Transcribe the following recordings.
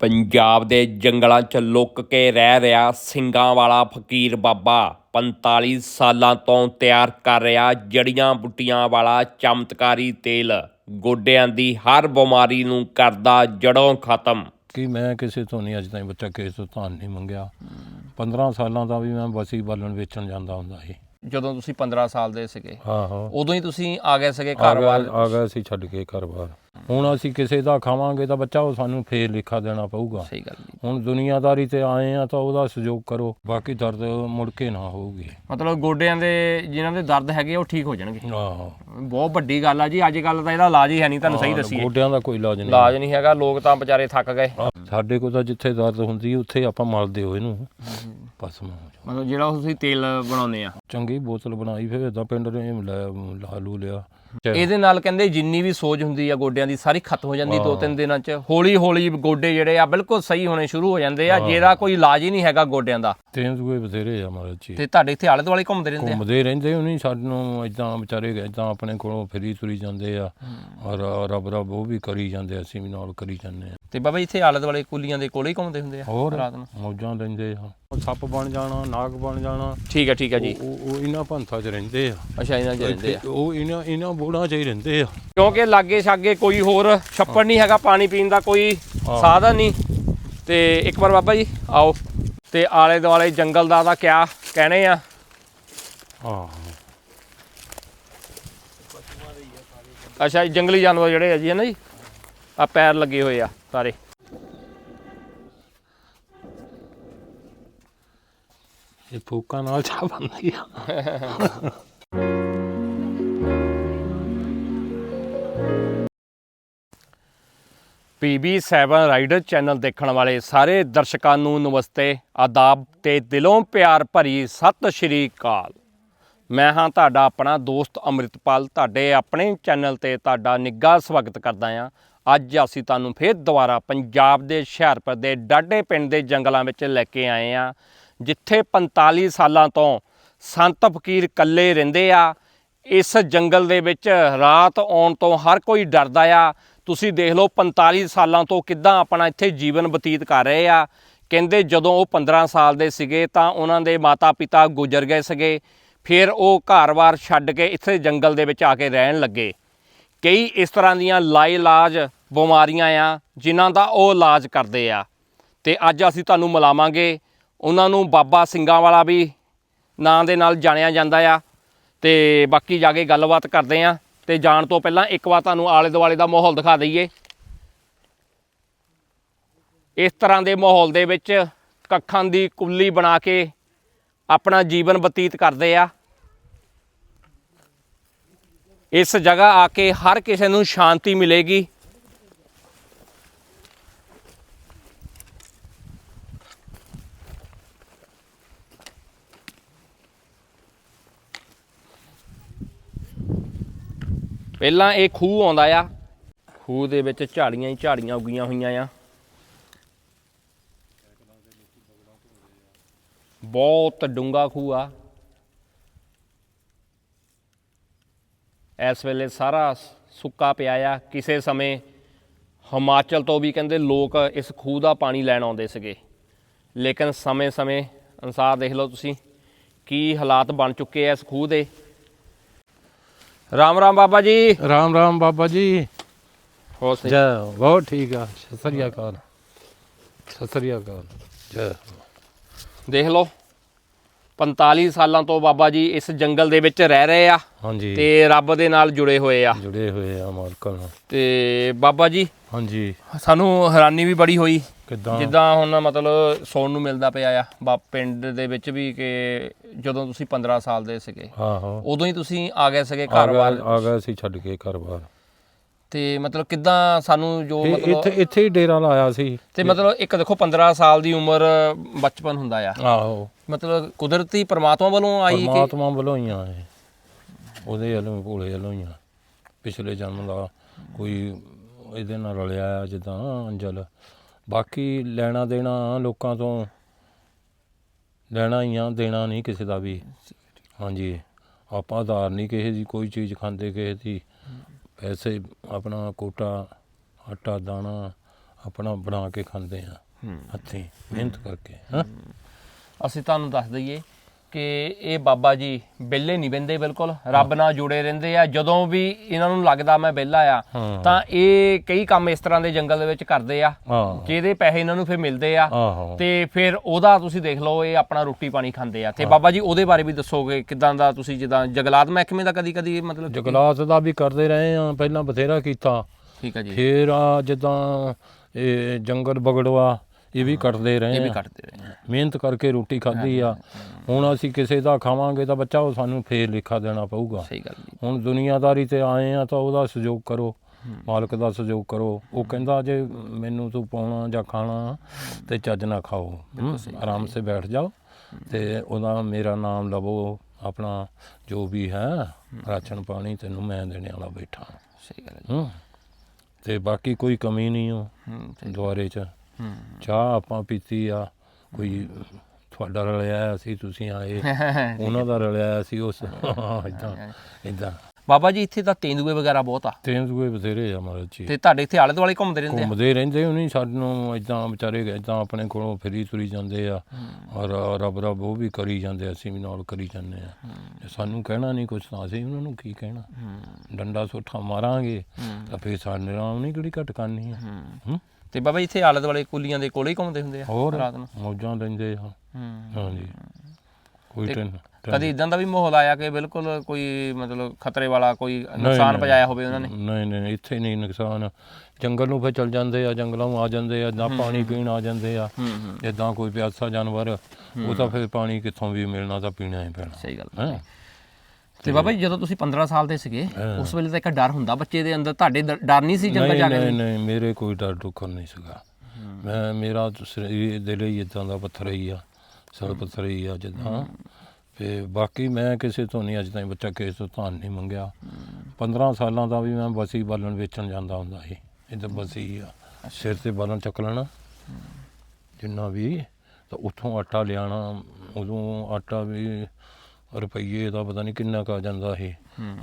ਪੰਜਾਬ ਦੇ ਜੰਗਲਾਂ 'ਚ ਲੁੱਕ ਕੇ ਰਹਿ ਰਿਹਾ ਸਿੰਘਾਂ ਵਾਲਾ ਫਕੀਰ ਬਾਬਾ। 45 ਸਾਲਾਂ ਤੋਂ ਤਿਆਰ ਕਰ ਰਿਹਾ ਜੜੀਆਂ ਬੁੱਟੀਆਂ ਵਾਲਾ ਚਮਤਕਾਰੀ ਤੇਲ। ਗੋਡਿਆਂ ਦੀ ਹਰ ਬਿਮਾਰੀ ਨੂੰ ਕਰਦਾ ਜੜੋਂ ਖਤਮ। ਕਿ ਮੈਂ ਕਿਸੇ ਤੋਂ ਨਹੀਂ ਅੱਜ ਤਾਈਂ ਬੱਚਾ ਕਿਸੇ ਤੋਂ ਧਨ ਨਹੀਂ ਮੰਗਿਆ। 15 ਸਾਲਾਂ ਦਾ ਵੀ ਮੈਂ ਬਸੀ ਬਾਲਣ ਵੇਚਣ ਜਾਂਦਾ ਹੁੰਦਾ ਸੀ। ਜਦੋਂ ਤੁਸੀਂ 15 ਸਾਲ ਦੇ ਸੀਗੇ ਆਹੋ ਉਦੋਂ ਹੀ ਤੁਸੀਂ ਆ ਗਏ ਸੀਗੇ ਆ ਘਰ ਗਿਆ ਆ ਗਿਆ ਸੀ ਛੱਡ ਕੇ ਘਰ-ਬਾਰ। ਹੁਣ ਅਸੀਂ ਕਿਸੇ ਦਾ ਖਾਵਾਂਗੇ ਤਾਂ ਬੱਚਾ ਉਹ ਸਾਨੂੰ ਫੇਰ ਲਿਖਾ ਦੇਣਾ ਪਊਗਾ। ਸਹੀ ਗੱਲ ਜੀ। ਹੁਣ ਦੁਨੀਆਦਾਰੀ ਤੇ ਆਏ ਆ ਤਾਂ ਉਹਦਾ ਸਹਿਯੋਗ ਕਰੋ ਬਾਕੀ ਦਰਦ ਮੁੜ ਕੇ ਨਾ ਹੋਊਗੀ। ਮਤਲਬ ਗੋਡਿਆਂ ਦੇ ਜਿਨ੍ਹਾਂ ਦੇ ਦਰਦ ਹੈਗੇ ਉਹ ਠੀਕ ਹੋ ਜਾਣਗੇ। ਆਹੋ। ਬਹੁਤ ਵੱਡੀ ਗੱਲ ਆ ਜੀ ਅੱਜ ਕੱਲ ਤਾਂ ਇਹਦਾ ਇਲਾਜ ਹੀ ਹੈ ਨਹੀਂ ਤੁਹਾਨੂੰ ਸਹੀ ਦੱਸੀਏ। ਗੋਡਿਆਂ ਦਾ ਕੋਈ ਇਲਾਜ ਨਹੀਂ। ਇਲਾਜ ਨਹੀਂ ਹੈਗਾ ਲੋਕ ਤਾਂ ਵਿਚਾਰੇ ਥੱਕ ਗਏ। ਸਾਡੇ ਕੋਲ ਤਾਂ ਜਿੱਥੇ ਦਰਦ ਹੁੰਦੀ ਉੱਥੇ ਆਪਾਂ ਮਲਦੇ ਹੋ ਇਹਨੂੰ ਪਸਮ ਹੋ ਜਾ। ਮਤਲਬ ਜਿਹੜਾ ਤੁਸੀਂ ਤੇਲ ਬਣਾਉਂਦੇ ਆ। ਚੰਗੀ ਬੋਤਲ ਬਣਾਈ ਫਿਰ ਏਦਾਂ ਪਿੰਡ ਨੇ ਲੈ ਲਾ ਲਿਆ। ਇਹਦੇ ਨਾਲ ਕਹਿੰਦੇ ਜਿੰਨੀ ਵੀ ਸੋਜ ਹੁੰਦੀ ਆ ਗੋਡਿਆਂ ਦੀ ਸਾਰੀ ਖਤਮ ਹੋ ਜਾਂਦੀ ਦੋ ਤਿੰਨ ਦਿਨਾਂ ਚ। ਹੌਲੀ ਹੌਲੀ ਗੋਡੇ ਜਿਹੜੇ ਆ ਬਿਲਕੁਲ ਸਹੀ ਹੋਣੇ ਸ਼ੁਰੂ ਹੋ ਜਾਂਦੇ ਆ। ਜਿਹਦਾ ਕੋਈ ਇਲਾਜ ਹੀ ਨਹੀਂ ਹੈਗਾ ਗੋਡਿਆਂ ਦਾ। ਤੇਂ ਦੂਏ ਬਥੇਰੇ ਆ ਮਹਾਰਾਜ ਜੀ। ਤੇ ਤੁਹਾਡੇ ਇੱਥੇ ਆਲੇ ਦੁਆਲੇ ਘੁੰਮਦੇ ਰਹਿੰਦੇ ਆ? ਘੁੰਮਦੇ ਰਹਿੰਦੇ ਉਹਨੀ ਸਾਨੂੰ ਇਦਾਂ ਵਿਚਾਰੇ ਇਦਾਂ ਆਪਣੇ ਕੋਲੋਂ ਫਿਰੀ ਤੁਰੀ ਜਾਂਦੇ ਆ। ਔਰ ਰੱਬ ਰੱਬ ਉਹ ਵੀ ਕਰੀ ਜਾਂਦੇ ਅਸੀਂ ਵੀ ਨਾਲ ਕਰੀ ਜਾਂਦੇ ਆ। ਤੇ ਬਾਬਾ ਇੱਥੇ ਆਲੇ ਦੁਆਲੇ ਕੁਲੀਆਂ ਦੇ ਕੋਲੇ ਹੀ ਘੁੰਮਦੇ ਹੁੰਦੇ ਆ ਹੋਰ ਰਾਤ ਨੂੰ? ਮੌਜਾਂ ਲੈਂਦੇ ਆ। ਉਹ ਸੱਪ ਬਣ ਜਾਣਾ ਨਾਗ ਬਣ ਜਾਣਾ। ਠੀਕ ਹੈ ਠੀਕ ਹੈ ਜੀ। ਉਹ ਉਹ ਇਹਨਾਂ ਪੰਥਾਂ 'ਚ ਰਹਿੰਦੇ ਆ। ਅੱਛਾ ਇਹਨਾਂ ਚ ਰਹਿੰਦੇ ਆ। ਉਹ ਇਹਨਾਂ ਇਹਨਾਂ ਬੋੜਾਂ 'ਚ ਹੀ ਰਹਿੰਦੇ ਆ। ਕਿਉਂਕਿ ਲਾਗੇ ਛਾਗੇ ਕੋਈ ਹੋਰ ਛੱਪੜ ਨਹੀਂ ਹੈਗਾ ਪਾਣੀ ਪੀਣ ਦਾ ਕੋਈ ਸਾਧਨ ਨਹੀਂ। ਤੇ ਇੱਕ ਵਾਰ ਬਾਬਾ ਜੀ ਆਓ। ਤੇ ਆਲੇ ਦੁਆਲੇ ਜੰਗਲ ਦਾ ਤਾਂ ਕਿਆ ਕਹਿਣੇ ਆ। ਅੱਛਾ ਜੰਗਲੀ ਜਾਨਵਰ ਜਿਹੜੇ ਆ ਜੀ ਹੈ ਨਾ ਜੀ? ਆ ਪੈਰ ਲੱਗੇ ਹੋਏ ਆ ਸਾਰੇ। ਇਹ ਫੂਕਾਂ ਨਾਲ ਚਾਹ ਬਣਦੀ ਆ। PB7 ਰਾਈਡਰ ਚੈਨਲ ਦੇਖਣ ਵਾਲੇ ਸਾਰੇ ਦਰਸ਼ਕਾਂ ਨੂੰ ਨਮਸਤੇ, ਆਦਾਬ ਤੇ ਦਿਲੋਂ ਪਿਆਰ ਭਰੀ ਸਤਿ ਸ਼੍ਰੀ ਅਕਾਲ। ਮੈਂ ਹਾਂ ਤੁਹਾਡਾ ਆਪਣਾ ਦੋਸਤ ਅੰਮ੍ਰਿਤਪਾਲ, ਤੁਹਾਡੇ ਆਪਣੇ ਚੈਨਲ ਤੇ ਤੁਹਾਡਾ ਨਿੱਘਾ ਸਵਾਗਤ ਕਰਦਾ ਹਾਂ। ਅੱਜ ਅਸੀਂ ਤੁਹਾਨੂੰ ਫੇਰ ਦੁਬਾਰਾ ਪੰਜਾਬ ਦੇ ਹੁਸ਼ਿਆਰਪੁਰ ਦੇ ਡਾਡੇ ਪਿੰਡ ਦੇ ਜੰਗਲਾਂ ਵਿੱਚ ਲੈ ਕੇ ਆਏ ਹਾਂ, ਜਿੱਥੇ 45 ਸਾਲਾਂ ਤੋਂ ਸੰਤ ਫਕੀਰ ਇਕੱਲੇ ਰਹਿੰਦੇ ਆ। ਇਸ ਜੰਗਲ ਦੇ ਵਿੱਚ ਰਾਤ ਆਉਣ ਤੋਂ ਹਰ ਕੋਈ ਡਰਦਾ ਆ। ਤੁਸੀਂ ਦੇਖ ਲਓ 45 ਸਾਲਾਂ ਤੋਂ ਕਿੱਦਾਂ ਆਪਣਾ ਇੱਥੇ ਜੀਵਨ ਬਤੀਤ ਕਰ ਰਹੇ ਆ। ਕਹਿੰਦੇ ਜਦੋਂ ਉਹ 15 ਸਾਲ ਦੇ ਸੀਗੇ ਤਾਂ ਉਹਨਾਂ ਦੇ ਮਾਤਾ-ਪਿਤਾ ਗੁਜ਼ਰ ਗਏ ਸੀਗੇ। ਫਿਰ ਉਹ ਘਰ-ਬਾਰ ਛੱਡ ਕੇ ਇੱਥੇ ਜੰਗਲ ਦੇ ਵਿੱਚ ਆ ਕੇ ਰਹਿਣ ਲੱਗੇ। ਕਈ ਇਸ ਤਰ੍ਹਾਂ ਦੀਆਂ ਲਾਇਲਾਜ ਬਿਮਾਰੀਆਂ ਆ ਜਿਨ੍ਹਾਂ ਦਾ ਉਹ ਇਲਾਜ ਕਰਦੇ ਆ। ਤੇ ਅੱਜ ਅਸੀਂ ਤੁਹਾਨੂੰ ਮਿਲਾਵਾਂਗੇ। ਉਹਨਾਂ ਨੂੰ ਬਾਬਾ ਸਿੰਘਾਂ ਵਾਲਾ ਵੀ ਨਾਂ ਦੇ ਨਾਲ ਜਾਣਿਆ ਜਾਂਦਾ ਆ। ਤੇ ਬਾਕੀ ਜਾ ਕੇ ਗੱਲਬਾਤ ਕਰਦੇ ਆ, ਤੇ ਜਾਣ ਤੋਂ ਪਹਿਲਾਂ ਇੱਕ ਵਾਰ ਤੁਹਾਨੂੰ ਆਲੇ ਦੁਆਲੇ ਦਾ ਮਾਹੌਲ ਦਿਖਾ ਦਈਏ। ਇਸ ਤਰ੍ਹਾਂ ਦੇ ਮਾਹੌਲ ਦੇ ਵਿੱਚ ਕੱਖਾਂ ਦੀ ਕੁੱਲੀ ਬਣਾ ਕੇ ਆਪਣਾ ਜੀਵਨ ਬਤੀਤ ਕਰਦੇ ਆ। ਇਸ ਜਗ੍ਹਾ ਆ ਕੇ ਹਰ ਕਿਸੇ ਨੂੰ ਸ਼ਾਂਤੀ ਮਿਲੇਗੀ। ਪਹਿਲਾਂ ਇਹ ਖੂਹ ਆਉਂਦਾ ਆ। ਖੂਹ ਦੇ ਵਿੱਚ ਝਾੜੀਆਂ ਹੀ ਝਾੜੀਆਂ ਉੱਗੀਆਂ ਹੋਈਆਂ ਆ। ਬਹੁਤ ਡੂੰਗਾ ਖੂਹ ਆ। ਇਸ ਵੇਲੇ ਸਾਰਾ ਸੁੱਕਾ ਪਿਆ ਆ। ਕਿਸੇ ਸਮੇਂ ਹਿਮਾਚਲ ਤੋਂ ਵੀ ਕਹਿੰਦੇ ਲੋਕ ਇਸ ਖੂਹ ਦਾ ਪਾਣੀ ਲੈਣ ਆਉਂਦੇ ਸੀਗੇ। ਲੇਕਿਨ ਸਮੇਂ-ਸਮੇਂ ਅਨਸਾਰ ਦੇਖ ਲਓ ਤੁਸੀਂ ਕੀ ਹਾਲਾਤ ਬਣ ਚੁੱਕੇ ਆ ਇਸ ਖੂਹ ਦੇ। ਰਾਮ ਰਾਮ ਬਾਬਾ ਜੀ। ਰਾਮ ਰਾਮ ਬਾਬਾ ਜੀ। ਹੋ ਸਹੀ ਜੈ ਬਹੁਤ ਠੀਕ ਆ। ਸਤਿ ਸ੍ਰੀ ਅਕਾਲ। ਸਤਿ ਸ੍ਰੀ ਅਕਾਲ। ਜੈ। ਦੇਖ ਲਓ 45 ਸਾਲਾਂ ਤੋਂ ਬਾਬਾ ਜੀ ਇਸ ਜੰਗਲ ਦੇ ਵਿੱਚ ਰਹਿ ਰਹੇ ਆ ਹਾਂਜੀ। ਤੇ ਰੱਬ ਦੇ ਨਾਲ ਜੁੜੇ ਹੋਏ ਆ। ਜੁੜੇ ਹੋਏ ਆ ਮਾਲਕਾਂ ਨਾਲ। ਤੇ ਬਾਬਾ ਜੀ ਹਾਂਜੀ। ਸਾਨੂੰ ਹੈਰਾਨੀ ਵੀ ਬੜੀ ਹੋਈ ਕਿਦਾਂ? ਜਿੱਦਾਂ ਹੁਣ ਮਤਲਬ ਸੁਣਨ ਨੂੰ ਮਿਲਦਾ ਪਿਆ ਆ ਬਾ ਪਿੰਡ ਦੇ ਵਿੱਚ ਵੀ ਕਿ ਜਦੋਂ ਤੁਸੀਂ 15 ਸਾਲ ਦੇ ਸੀਗੇ ਹਾਂ ਹਾਂ। ਉਦੋਂ ਹੀ ਤੁਸੀਂ ਆ ਗਏ ਸੀਗੇ ਵੱਲ ਆ ਗਿਆ ਸੀ ਛੱਡ ਕੇ ਘਰ-ਬਾਰ ਤੇ ਮਤਲਬ ਕਿੱਦਾਂ ਸਾਨੂੰ ਜੋ ਮਤਲਬ ਇੱਥੇ ਇੱਥੇ ਹੀ ਡੇਰਾ ਲਾਇਆ ਸੀ। ਤੇ ਮਤਲਬ ਇੱਕ ਦੇਖੋ 15 ਸਾਲ ਦੀ ਉਮਰ ਬਚਪਨ ਹੁੰਦਾ ਆ। ਆਹੋ। ਮਤਲਬ ਕੁਦਰਤੀ ਪ੍ਰਮਾਤਮਾ ਵੱਲੋਂ ਆਈ ਕਿ ਪਰਮਾਤਮਾ ਵੱਲੋਂ ਹੀ ਆ ਇਹ। ਉਹਦੇ ਵੱਲੋਂ ਭੋਲੇ ਵੱਲੋਂ ਹੀ ਆ। ਪਿਛਲੇ ਜਨਮ ਦਾ ਕੋਈ ਇਹਦੇ ਨਾਲ ਰਲਿਆ ਆ ਜਿੱਦਾਂ ਅੰਜਲ। ਬਾਕੀ ਲੈਣਾ ਦੇਣਾ ਲੋਕਾਂ ਤੋਂ ਲੈਣਾ ਹੀ ਆ ਦੇਣਾ ਨਹੀਂ ਕਿਸੇ ਦਾ ਵੀ। ਹਾਂਜੀ ਆਪਾਂ ਉਧਾਰ ਨਹੀਂ ਕਿਸੇ ਦੀ ਕੋਈ ਚੀਜ਼ ਖਾਂਦੇ ਕਿਸੇ ਦੀ। ਪੈਸੇ ਆਪਣਾ ਕੋਟਾ ਆਟਾ ਦਾਣਾ ਆਪਣਾ ਬਣਾ ਕੇ ਖਾਂਦੇ ਆ ਹੱਥੀਂ ਮਿਹਨਤ ਕਰਕੇ ਹਾਂ। ਅਸੀਂ ਤੁਹਾਨੂੰ ਦੱਸ ਦਈਏ ਕਿ ਇਹ ਬਾਬਾ ਜੀ ਵਿਹਲੇ ਨਹੀਂ ਬੰਦੇ ਬਿਲਕੁਲ ਰੱਬ ਨਾਲ ਜੁੜੇ ਰਹਿੰਦੇ ਆ। ਜਦੋਂ ਵੀ ਇਹਨਾਂ ਨੂੰ ਲੱਗਦਾ ਮੈਂ ਵਿਹਲਾ ਆ। ਤਾਂ ਇਹ ਕਈ ਕੰਮ ਇਸ ਤਰ੍ਹਾਂ ਦੇ ਜੰਗਲ ਦੇ ਵਿੱਚ ਕਰਦੇ ਆ ਜਿਹਦੇ ਪੈਸੇ ਇਹਨਾਂ ਨੂੰ ਫਿਰ ਮਿਲਦੇ ਆ। ਤੇ ਫਿਰ ਉਹਦਾ ਤੁਸੀਂ ਦੇਖ ਲਓ ਇਹ ਆਪਣਾ ਰੋਟੀ ਪਾਣੀ ਖਾਂਦੇ ਆ। ਤੇ ਬਾਬਾ ਜੀ ਉਹਦੇ ਬਾਰੇ ਵੀ ਦੱਸੋਗੇ ਕਿਦਾਂ ਦਾ ਤੁਸੀਂ ਜਿੱਦਾਂ ਜੰਗਲਾਤ ਮਹਿਕਮੇ ਦਾ ਕਦੀ ਕਦੀ ਮਤਲਬ ਜਗਲਾਤ ਦਾ ਵੀ ਕਰਦੇ ਰਹੇ ਆ ਪਹਿਲਾਂ ਬਥੇਰਾ ਕੀਤਾ। ਠੀਕ ਹੈ ਜੀ। ਫੇਰ ਆ ਜਿੱਦਾਂ ਇਹ ਜੰਗਲ ਬਗੜਵਾ ਇਹ ਵੀ ਕੱਟਦੇ ਰਹੇ ਇਹ ਵੀ ਕੱਟਦੇ ਰਹੇ। ਮਿਹਨਤ ਕਰਕੇ ਰੋਟੀ ਖਾਧੀ ਆ। ਹੁਣ ਅਸੀਂ ਕਿਸੇ ਦਾ ਖਾਵਾਂਗੇ ਤਾਂ ਬੱਚਾ ਉਹ ਸਾਨੂੰ ਫੇਰ ਲਿਖਾ ਦੇਣਾ ਪਊਗਾ। ਸਹੀ ਗੱਲ ਜੀ। ਹੁਣ ਦੁਨੀਆਦਾਰੀ ਤੇ ਆਏ ਆ ਤਾਂ ਉਹਦਾ ਸਹਿਯੋਗ ਕਰੋ। ਮਾਲਕ ਦਾ ਸਹਿਯੋਗ ਕਰੋ। ਉਹ ਕਹਿੰਦਾ ਜੇ ਮੈਨੂੰ ਤੂੰ ਪਾਉਣਾ ਜਾਂ ਖਾਣਾ ਤੇ ਚੱਜ ਨਾ ਖਾਓ। ਆਰਾਮ ਸੇ ਬੈਠ ਜਾਓ ਤੇ ਉਹਦਾ ਮੇਰਾ ਨਾਮ ਲਵੋ। ਆਪਣਾ ਜੋ ਵੀ ਹੈ ਰਾਸ਼ਨ ਪਾਣੀ ਤੈਨੂੰ ਮੈਂ ਦੇਣੇ ਵਾਲਾ ਬੈਠਾ। ਸਹੀ ਗੱਲ ਹੈ ਤੇ ਬਾਕੀ ਕੋਈ ਕਮੀ ਨਹੀਂ ਹੋ। ਦੁਆਰੇ ਚ। ਚਾਹ ਆਪਾਂ ਪੀਤੀ ਆ ਕੋਈ ਤੁਹਾਡਾ ਰਲਿਆ ਸੀ ਤੁਸੀਂ ਆਏ ਉਹਨਾਂ ਦਾ ਰਲਿਆ ਸੀ ਉਸ ਇਦਾਂ ਇਦਾਂ ਬਾਬਾ ਜੀ ਇੱਥੇ ਤਾਂ ਤੇਂਦੂਏ ਵਗੈਰਾ ਬਹੁਤ ਆ। ਤੇਂਦੂਏ ਬਥੇਰੇ ਆ ਮਹਾਰਾਜ ਜੀ। ਤੇ ਤੁਹਾਡੇ ਇੱਥੇ ਆਲੇ ਦੁਆਲੇ ਘੁੰਮਦੇ ਰਹਿੰਦੇ ਆ? ਘੁੰਮਦੇ ਰਹਿੰਦੇ ਉਹਨੀ ਸਾਨੂੰ ਇਦਾਂ ਵਿਚਾਰੇ ਇਦਾਂ ਆਪਣੇ ਕੋਲੋਂ ਫਿਰੀ ਤੁਰੀ ਜਾਂਦੇ ਆ। ਔਰ ਰੱਬ ਰੱਬ ਉਹ ਵੀ ਕਰੀ ਜਾਂਦੇ ਅਸੀਂ ਵੀ ਨਾਲ ਕਰੀ ਜਾਂਦੇ ਆ। ਸਾਨੂੰ ਕਹਿਣਾ ਨਹੀਂ ਕੁਛ ਤਾਂ ਅਸੀਂ ਉਹਨਾਂ ਨੂੰ ਕੀ ਕਹਿਣਾ? ਡੰਡਾ ਸੋਠਾ ਮਾਰਾਂਗੇ ਤਾਂ ਫੇਰ ਸਾਡੇ ਨਾਲ ਨਹੀਂ ਕਿਹੜੀ ਘਟ ਕਰਨੀ ਆ। ਹੂੰ? ਤੇ ਬਾਬਾ ਜੀ ਇੱਥੇ ਆਲੇ ਦੁਆਲੇ ਕੁਲੀਆਂ ਦੇ ਕੋਲੇ ਹੀ ਘੁੰਮਦੇ ਹੁੰਦੇ ਆ ਹੋਰ ਰਾਤ ਨੂੰ? ਮੌਜਾਂ ਲੈਂਦੇ ਆ। ਹੂੰ। ਹਾਂਜੀ। ਕੋਈ ਟੈਨ ਕਦੀ ਇਦਾਂ ਦਾ ਵੀ ਮਾਹੌਲ ਆਇਆ ਕਿ ਬਿਲਕੁਲ ਕੋਈ ਮਤਲਬ ਖਤਰੇ ਵਾਲਾ ਕੋਈ ਨੁਕਸਾਨ। ਪਜਾਇਆ ਹੋਵੇ ਉਹਨਾਂ ਨੇ? ਨਹੀਂ ਨਹੀਂ ਇੱਥੇ ਨਹੀਂ ਨੁਕਸਾਨ। ਜੰਗਲ ਨੂੰ ਫੇ ਚਲ ਜਾਂਦੇ ਆ ਜੰਗਲਾਂ ਨੂੰ ਆ ਜਾਂਦੇ ਆ ਨਾ ਪਾਣੀ ਪੀਣ ਆ ਜਾਂਦੇ ਆ। ਜਿੱਦਾਂ ਕੋਈ ਪਿਆਸਾ ਜਾਨਵਰ ਉਹ ਤਾਂ ਫਿਰ ਪਾਣੀ ਕਿੱਥੋਂ ਵੀ ਮਿਲਣਾ ਤਾਂ ਪੀਣਾ ਹੀ ਪੈਣਾ। ਸਹੀ ਗੱਲ ਹੈਂ। ਤੇ ਬਾਬਾ ਜੀ ਜਦੋਂ ਤੁਸੀਂ 15 ਸਾਲ ਦੇ ਸੀਗੇ। ਉਸ ਵੇਲੇ ਤਾਂ ਇੱਕ ਡਰ ਹੁੰਦਾ ਬੱਚੇ ਦੇ ਅੰਦਰ। ਤੁਹਾਡੇ ਡਰ ਨਹੀਂ ਸੀ ਜੰਗਲ ਜਾ ਕੇ ਨਹੀਂ ਨਹੀਂ ਮੇਰੇ ਕੋਈ ਡਰ ਡੁੱਖਰ ਨਹੀਂ ਸੀਗਾ। ਮੈਂ ਮੇਰਾ ਤਾਂ ਸਰੀਰ ਦਿਲ ਹੀ ਇਦਾਂ ਦਾ ਪੱਥਰ ਹੀ ਆ ਸਰ ਪੱਥਰ ਹੀ ਆ ਜਿੱਦਾਂ। ਤੇ ਬਾਕੀ ਮੈਂ ਕਿਸੇ ਤੋਂ ਨਹੀਂ ਅੱਜ ਤਾਈਂ ਬੱਚਾ ਕਿਸੇ ਤੋਂ ਧਨ ਨਹੀਂ ਮੰਗਿਆ। 15 ਸਾਲਾਂ ਦਾ ਵੀ ਮੈਂ ਬਸੀ ਬਾਲਣ ਵੇਚਣ ਜਾਂਦਾ ਹੁੰਦਾ ਸੀ। ਇੱਧਰ ਬਸੀ ਆ। ਸਿਰ ਤੇ ਬਾਲਣ ਚੱਕ ਲੈਣਾ। ਜਿੰਨਾ ਵੀ ਤਾਂ ਉੱਥੋਂ ਆਟਾ ਲਿਆਣਾ ਉਦੋਂ ਆਟਾ ਵੀ ਰੁਪਈਏ ਦਾ ਪਤਾ ਨਹੀਂ ਕਿੰਨਾ ਕਾ ਜਾਂਦਾ ਸੀ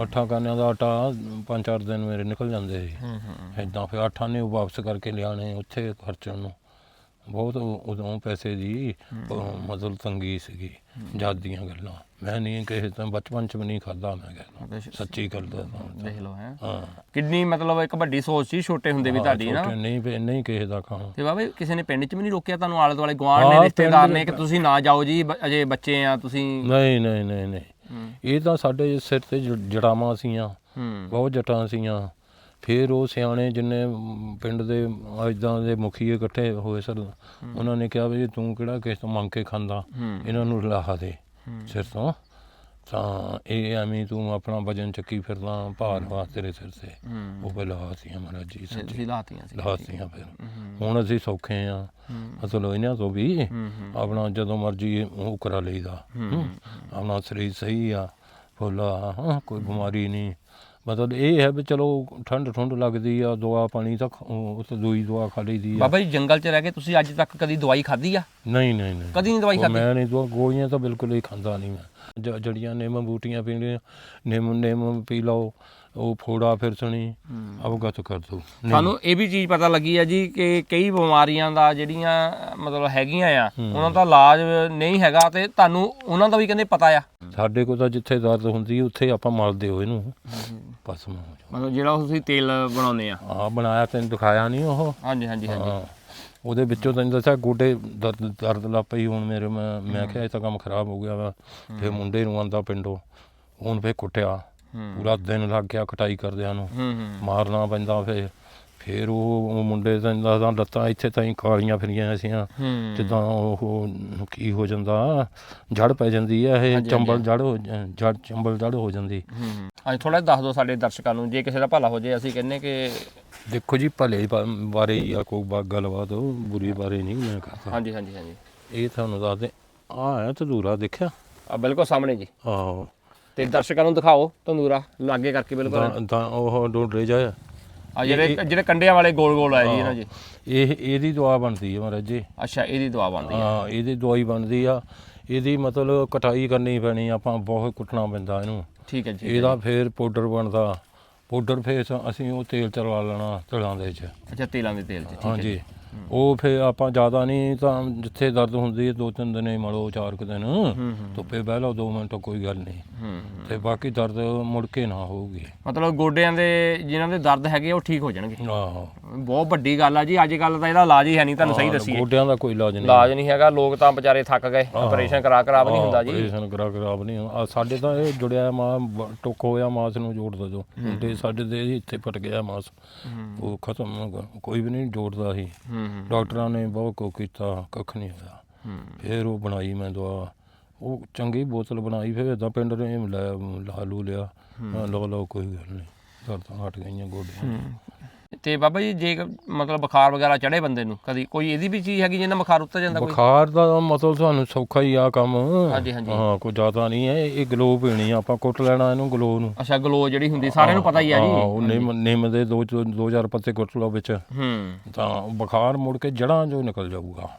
ਅੱਠਾਂ ਕਾਨਿਆਂ ਦਾ ਆਟਾ ਪੰਜ ਚਾਰ ਦਿਨ ਮੇਰੇ ਨਿਕਲ ਜਾਂਦੇ ਸੀ ਹੂੰ ਹੂੰ ਇਦਾਂ ਫਿਰ ਅੱਠਾਂ ਨੇ ਵਾਪਸ ਕਰਕੇ ਲਿਆਣੇ ਉੱਥੇ ਖਰਚਣ ਨੂੰ। ਬਹੁਤ ਉਦੋਂ ਪੈਸੇ ਦੀ ਮਤਲਬ ਤੰਗੀ ਸੀਗੀ ਜਦ ਦੀਆਂ ਗੱਲਾਂ। ਮੈਂ ਨਹੀਂ ਕਿਸੇ ਤਾਂ ਬਚਪਨ ਚ ਵੀ ਨਹੀਂ ਖਾਦਾ ਮੈਂ ਕਹਿੰਦਾ। ਸੱਚੀ ਗੱਲ ਦੱਸਾਂ। ਦੇਖ ਲਓ ਹੈ। ਹਾਂ। ਕਿੰਨੀ ਮਤਲਬ ਇੱਕ ਵੱਡੀ ਸੋਚ ਸੀ ਛੋਟੇ ਹੁੰਦੇ ਵੀ ਤੁਹਾਡੀ ਨਾ। ਨਹੀਂ ਨਹੀਂ ਕਿਸੇ ਦਾ ਖਾਣਾ ਤੇ ਬਾਬਾ ਕਿਸੇ ਨੇ ਪਿੰਡ 'ਚ ਵੀ ਨਹੀਂ ਰੋਕਿਆ ਤੁਹਾਨੂੰ? ਆਲੇ ਦੁਆਲੇ ਗਵਾਂਢ ਨੇ ਰਿਸ਼ਤੇਦਾਰ ਨੇ ਕਿ ਤੁਸੀਂ ਨਾ ਜਾਓ ਜੀ ਅਜੇ ਬੱਚੇ ਆ ਤੁਸੀਂ ਨਹੀਂ ਨਹੀਂ ਨਹੀਂ ਨਹੀਂ। ਇਹ ਤਾਂ ਸਾਡੇ ਸਿਰ ਤੇ ਜੜਾਵਾਂ ਸੀਆਂ। ਬਹੁਤ ਜਟਾਂ ਸੀਆਂ। ਫਿਰ ਉਹ ਸਿਆਣੇ ਜਿੰਨੇ ਪਿੰਡ ਦੇ ਇਦਾਂ ਦੇ ਮੁਖੀਏ ਇਕੱਠੇ ਹੋਏ ਸਰ ਉਹਨਾਂ ਨੇ ਕਿਹਾ ਵੀ ਤੂੰ ਕਿਹੜਾ ਕਿਸ ਤੋਂ ਮੰਗ ਕੇ ਖਾਂਦਾ ਇਹਨਾਂ ਨੂੰ ਰਲਾਹਾ ਦੇ ਸਿਰ ਤੋਂ। ਤਾਂ ਇਹ ਐਵੇਂ ਤੂੰ ਆਪਣਾ ਵਜਨ ਚੱਕੀ ਫਿਰਦਾ ਭਾਰ ਵਾ ਤੇਰੇ ਸਿਰ ਤੇ। ਉਹ ਬਲਾ ਸੀ ਮਹਾਰਾਜ ਜੀ ਸੱਚੀ। ਲਾਸੀਆਂ ਫਿਰ। ਹੁਣ ਅਸੀਂ ਸੌਖੇ ਆ। ਮਤਲਬ ਇਹਨਾਂ ਤੋਂ ਵੀ ਆਪਣਾ ਜਦੋਂ ਮਰਜ਼ੀ ਉਹ ਕਰਾ ਲਈਦਾ। ਆਪਣਾ ਸਰੀਰ ਸਹੀ ਆ ਫੁੱਲਾ ਕੋਈ ਬਿਮਾਰੀ ਨਹੀਂ। ਮਤਲਬ ਇਹ ਹੈ ਵੀ ਚਲੋ ਠੰਡ ਠੰਡ ਲੱਗਦੀ ਆ ਦਵਾ ਪਾਣੀ ਤਾਂ ਖ- ਉਹ ਤਾਂ ਦੂਈ ਦਵਾ ਖਾ ਲਈਦੀ ਆ। ਬਾਬਾ ਜੀ ਜੰਗਲ 'ਚ ਰਹਿ ਕੇ ਤੁਸੀਂ ਅੱਜ ਤੱਕ ਕਦੀ ਦਵਾਈ ਖਾਧੀ ਆ? ਨਹੀਂ ਨਹੀਂ ਨਹੀਂ। ਕਦੀ ਨਹੀਂ ਦਵਾਈ ਉਹ ਖਾਧੀ? ਮੈਂ ਨਹੀਂ ਦਵਾ ਗੋਲੀਆਂ ਤਾਂ ਬਿਲਕੁਲ ਹੀ ਖਾਂਦਾ ਨਹੀਂ ਮੈਂ। ਜ- ਜੜੀਆਂ ਨਿੰਮ ਬੂਟੀਆਂ ਪੀਣੀਆਂ ਨਿੰਮ ਨਿੰਮ ਪੀ ਲਓ ਉਹ ਫੋੜਾ ਫਿਰ ਸੁਣੀ। ਅਵਗਤ ਕਰ ਦੋ। ਸਾਨੂੰ ਇਹ ਵੀ ਚੀਜ਼ ਪਤਾ ਲੱਗੀ ਆ ਜੀ ਕਿ ਕਈ ਬਿਮਾਰੀਆਂ ਦਾ ਜਿਹੜੀਆਂ ਮਤਲਬ ਹੈਗੀਆਂ ਆ ਉਹਨਾਂ ਦਾ ਇਲਾਜ ਨਹੀਂ ਹੈਗਾ ਤੇ ਤੁਹਾਨੂੰ ਉਹਨਾਂ ਦਾ ਵੀ ਕਹਿੰਦੇ ਪਤਾ ਆ। ਸਾਡੇ ਕੋਲ ਤਾਂ ਜਿੱਥੇ ਦਰਦ ਹੁੰਦੀ ਉੱਥੇ ਆਪਾਂ ਮਲਦੇ ਹੋ ਇਹਨੂੰ। ਪਸਮ ਹੋ ਜਾ ਮਤਲਬ ਜਿਹੜਾ ਤੁਸੀਂ ਤੇਲ ਬਣਾਉਂਦੇ ਆ। ਆ ਬਣਾਇਆ ਤੈਨੂੰ ਦਿਖਾਇਆ ਨਹੀਂ ਉਹ? ਹਾਂਜੀ ਹਾਂਜੀ ਹਾਂਜੀ। ਹਾਂ। ਉਹਦੇ ਵਿੱਚੋਂ ਤੈਨੂੰ ਦੱਸਿਆ ਗੋਡੇ ਦਰਦ ਦਰਦ ਲੱਗ ਪਈ ਹੁਣ ਮੇਰੇ ਮੈਂ ਮੈਂ ਕਿਹਾ ਇਹ ਤਾਂ ਕੰਮ ਖਰਾਬ ਹੋ ਗਿਆ ਵਾ। ਫਿਰ ਮੁੰਡੇ ਨੂੰ ਆਂਦਾ ਪਿੰਡੋਂ ਹੁਣ ਫੇ ਕੁੱਟਿਆ। ਹੂੰ। ਪੂਰਾ ਦਿਨ ਲੱਗ ਗਿਆ ਕਟਾਈ ਕਰਦਿਆਂ ਨੂੰ। ਹੂੰ ਹੂੰ ਮਾਰਨਾ ਪੈਂਦਾ ਫੇ ਫਿਰ ਉਹ ਉਹ ਮੁੰਡੇ ਤੈਨੂੰ ਦੱਸਦਾ ਲੱਤਾਂ ਇੱਥੇ ਤਾਈਂ ਕਾਲੀਆਂ ਫਿਰੀਆਂ ਸੀਆਂ। ਹੂੰ। ਜਿੱਦਾਂ ਉਹ ਕੀ ਹੋ ਜਾਂਦਾ ਜੜ ਪੈ ਜਾਂਦੀ ਹੈ ਇਹ ਚੰਬਲ ਜੜ ਹੋ ਜ- ਜੜ ਚੰਬਲ ਜੜ ਹੋ ਜਾਂਦੀ। ਹੂੰ ਅੱਜ ਥੋੜਾ ਦੱਸ ਦਿਓ ਸਾਡੇ ਦਰਸ਼ਕਾਂ ਨੂੰ ਜੇ ਕਿਸੇ ਦਾ ਭਲਾ ਹੋ ਜੇ ਅਸੀਂ ਕਹਿੰਨੇ ਕਿ ਦੇਖੋ ਜੀ ਭਲੇ ਬਾ- ਬਾਰੇ ਹੀ ਆ ਕੋਈ ਬਾ- ਗੱਲਬਾਤ ਉਹ ਬੁਰੀ ਬਾਰੇ ਨਹੀਂ ਮੈਂ ਕਰਦਾ। ਹਾਂਜੀ ਹਾਂਜੀ ਹਾਂਜੀ। ਇਹ ਤੁਹਾਨੂੰ ਦੱਸਦੇ ਆ ਹੈ ਤਦੂਰਾ ਦੇਖਿਆ? ਆ ਬਿਲਕੁਲ ਸਾਹਮਣੇ ਜੀ। ਆਹੋ। ਤੇ ਦਰਸ਼ਕਾਂ ਨੂੰ ਦਿਖਾਓ ਤੰਦੂਰਾ ਲਾਗੇ ਕਰਕੇ ਬਿਲਕੁਲ। ਤਾਂ ਤਾਂ ਉਹ ਡੋਡੇ ਜਾ ਆ ਜਿਹੜੇ ਜਿਹੜੇ ਕੰਡਿਆਂ ਵਾਲੇ ਗੋਲ ਗੋਲ ਆਏ ਜੀ ਇਹਨਾਂ ਜੀ ਇਹ ਇਹਦੀ ਦਵਾ ਬਣਦੀ ਹੈ ਮਹਾਰਾਜ ਜੀ। ਅੱਛਾ ਇਹਦੀ ਦਵਾ ਬਣਦੀ ਆ ਹਾਂ ਇਹਦੀ ਦਵਾਈ ਬਣਦੀ ਆ। ਇਹਦੀ ਮਤਲਬ ਕਟਾਈ ਕਰਨੀ ਪੈਣੀ ਆਪਾਂ ਬਹੁਤ ਕੁੱਟਣਾ ਪੈਂਦਾ ਇਹਨੂੰ। ਠੀਕ ਹੈ ਜੀ ਇਹਦਾ ਫੇਰ ਪਾਊਡਰ ਬਣਦਾ। ਪਾਊਡਰ ਫੇਰ ਅਸੀਂ ਉਹ ਤੇਲ ਚਲਵਾ ਲੈਣਾ ਤਲਾਂ ਦੇ ਚ। ਅੱਛਾ ਤੇਲਾਂ ਦੇ ਤੇਲ ਚ ਠੀਕ ਹੈ ਹਾਂਜੀ। ਉਹ ਫਿਰ ਆਪਾਂ ਜ਼ਿਆਦਾ ਨਹੀਂ ਤਾਂ ਜਿੱਥੇ ਦਰਦ ਹੁੰਦੀ ਹੈ ਦੋ ਤਿੰਨ ਦਿਨ ਹੀ ਮਲੋ ਚਾਰ ਕੁ ਦਿਨ ਧੁੱਪੇ ਬਹਿ ਲਓ 2 ਮਿੰਟ ਕੋਈ ਗੱਲ ਨਹੀਂ। ਤੇ ਬਾਕੀ ਦਰਦ ਮੁੜ ਕੇ ਨਾ ਹੋਊਗੀ। ਮਤਲਬ ਗੋਡਿਆਂ ਦੇ ਜਿਨ੍ਹਾਂ ਦੇ ਦਰਦ ਹੈਗੇ ਆ, ਉਹ ਠੀਕ ਹੋ ਜਾਣਗੇ। ਆਹੋ। ਬਹੁਤ ਵੱਡੀ ਗੱਲ ਆ ਜੀ ਅੱਜ ਕੱਲ ਤਾਂ ਇਹਦਾ ਇਲਾਜ ਹੀ ਹੈ ਨਹੀਂ ਤੁਹਾਨੂੰ ਸਹੀ ਦੱਸੀਏ। ਗੋਡਿਆਂ ਦਾ ਕੋਈ ਇਲਾਜ ਨਹੀਂ। ਇਲਾਜ ਨਹੀਂ ਹੈਗਾ ਲੋਕ ਤਾਂ ਵਿਚਾਰੇ ਥੱਕ ਗਏ ਆਪਰੇਸ਼ਨ ਕਰਾ ਕਰਾ ਵੀ ਨਹੀਂ ਹੁੰਦਾ ਜੀ। ਆਪਰੇਸ਼ਨ ਕਰਾ ਖਰਾਬ ਨਹੀਂ ਹੁੰਦਾ। ਆਹ ਸਾਡੇ ਤਾਂ ਇਹ ਜੁੜਿਆ ਮਾਂ ਟੁੱਕ ਹੋਇਆ ਮਾਸ ਨੂੰ ਜੋੜ ਦੋ ਤੇ ਸਾਡੇ ਦੇ ਇੱਥੇ ਫਟ ਗਿਆ ਮਾਸ। ਉਹ ਖਤਮ ਹੋ ਗਿਆ। ਕੋਈ ਵੀ ਨਹੀਂ ਜੋੜਦਾ ਸੀ। ਹੂੰ। ਹੂੰ। ਡਾਕਟਰਾਂ ਨੇ ਬਹੁਤ ਕੋ ਕੀਤਾ ਕੱਖ ਨਹੀਂ ਹੋਇਆ। ਫਿਰ ਉਹ ਬਣਾਈ ਮੈਂ ਦਵਾ ਉਹ ਚੰਗੀ ਬੋਤਲ ਬਣਾਈ ਫਿਰ ਇਦਾਂ ਪਿੰਡ ਨੇ ਲੈ ਲਾਲੂ ਲਿਆ। ਲਓ ਲਓ ਕੋਈ ਗੱਲ ਨਹੀਂ। ਦਰਦਾਂ ਹਟ ਗਈਆਂ ਗੋਡਿਆਂ ਤੇ ਬਾਬਾ ਜੀ ਜੇ ਮਤਲਬ ਬੁਖਾਰ ਵਗੈਰਾ ਚੜੇ ਬੰਦੇ ਨੂੰ ਕਦੀ ਕੋਈ ਇਹਦੀ ਵੀ ਚੀਜ਼ ਹੈਗੀ ਜਿਹਨਾਂ ਬੁਖਾਰ ਉੱਤਰ ਜਾਂਦਾ ਕੋਈ? ਬੁਖਾਰ ਦਾ ਮਤਲਬ ਤੁਹਾਨੂੰ ਸੌਖਾ ਹੀ ਆ ਕੰਮ। ਹਾਂਜੀ, ਹਾਂਜੀ। ਹਾਂ ਕੋਈ ਜ਼ਿਆਦਾ ਨਹੀਂ ਹੈ ਇਹ ਗਲੋ ਪੀਣੀ ਆ ਆਪਾਂ ਕੁੱਟ ਲੈਣਾ ਇਹਨੂੰ ਗਲੋ ਨੂੰ। ਅੱਛਾ ਗਲੋ ਜਿਹੜੀ ਹੁੰਦੀ ਸਾਰਿਆਂ ਨੂੰ ਪਤਾ ਹੀ ਆ ਹਾਂ ਜੀ ਉਹ ਨਿੰਮ ਨਿੰਮ ਦੇ ਦੋ ਦੋ ਚਾਰ ਪੱਤੇ ਕੁੱਟ ਲਓ ਵਿੱਚ। ਹੂੰ। ਤਾਂ ਬੁਖਾਰ ਮੁੜ ਕੇ ਜੜਾਂ ਜੋ ਨਿਕਲ ਜਾਊਗਾ।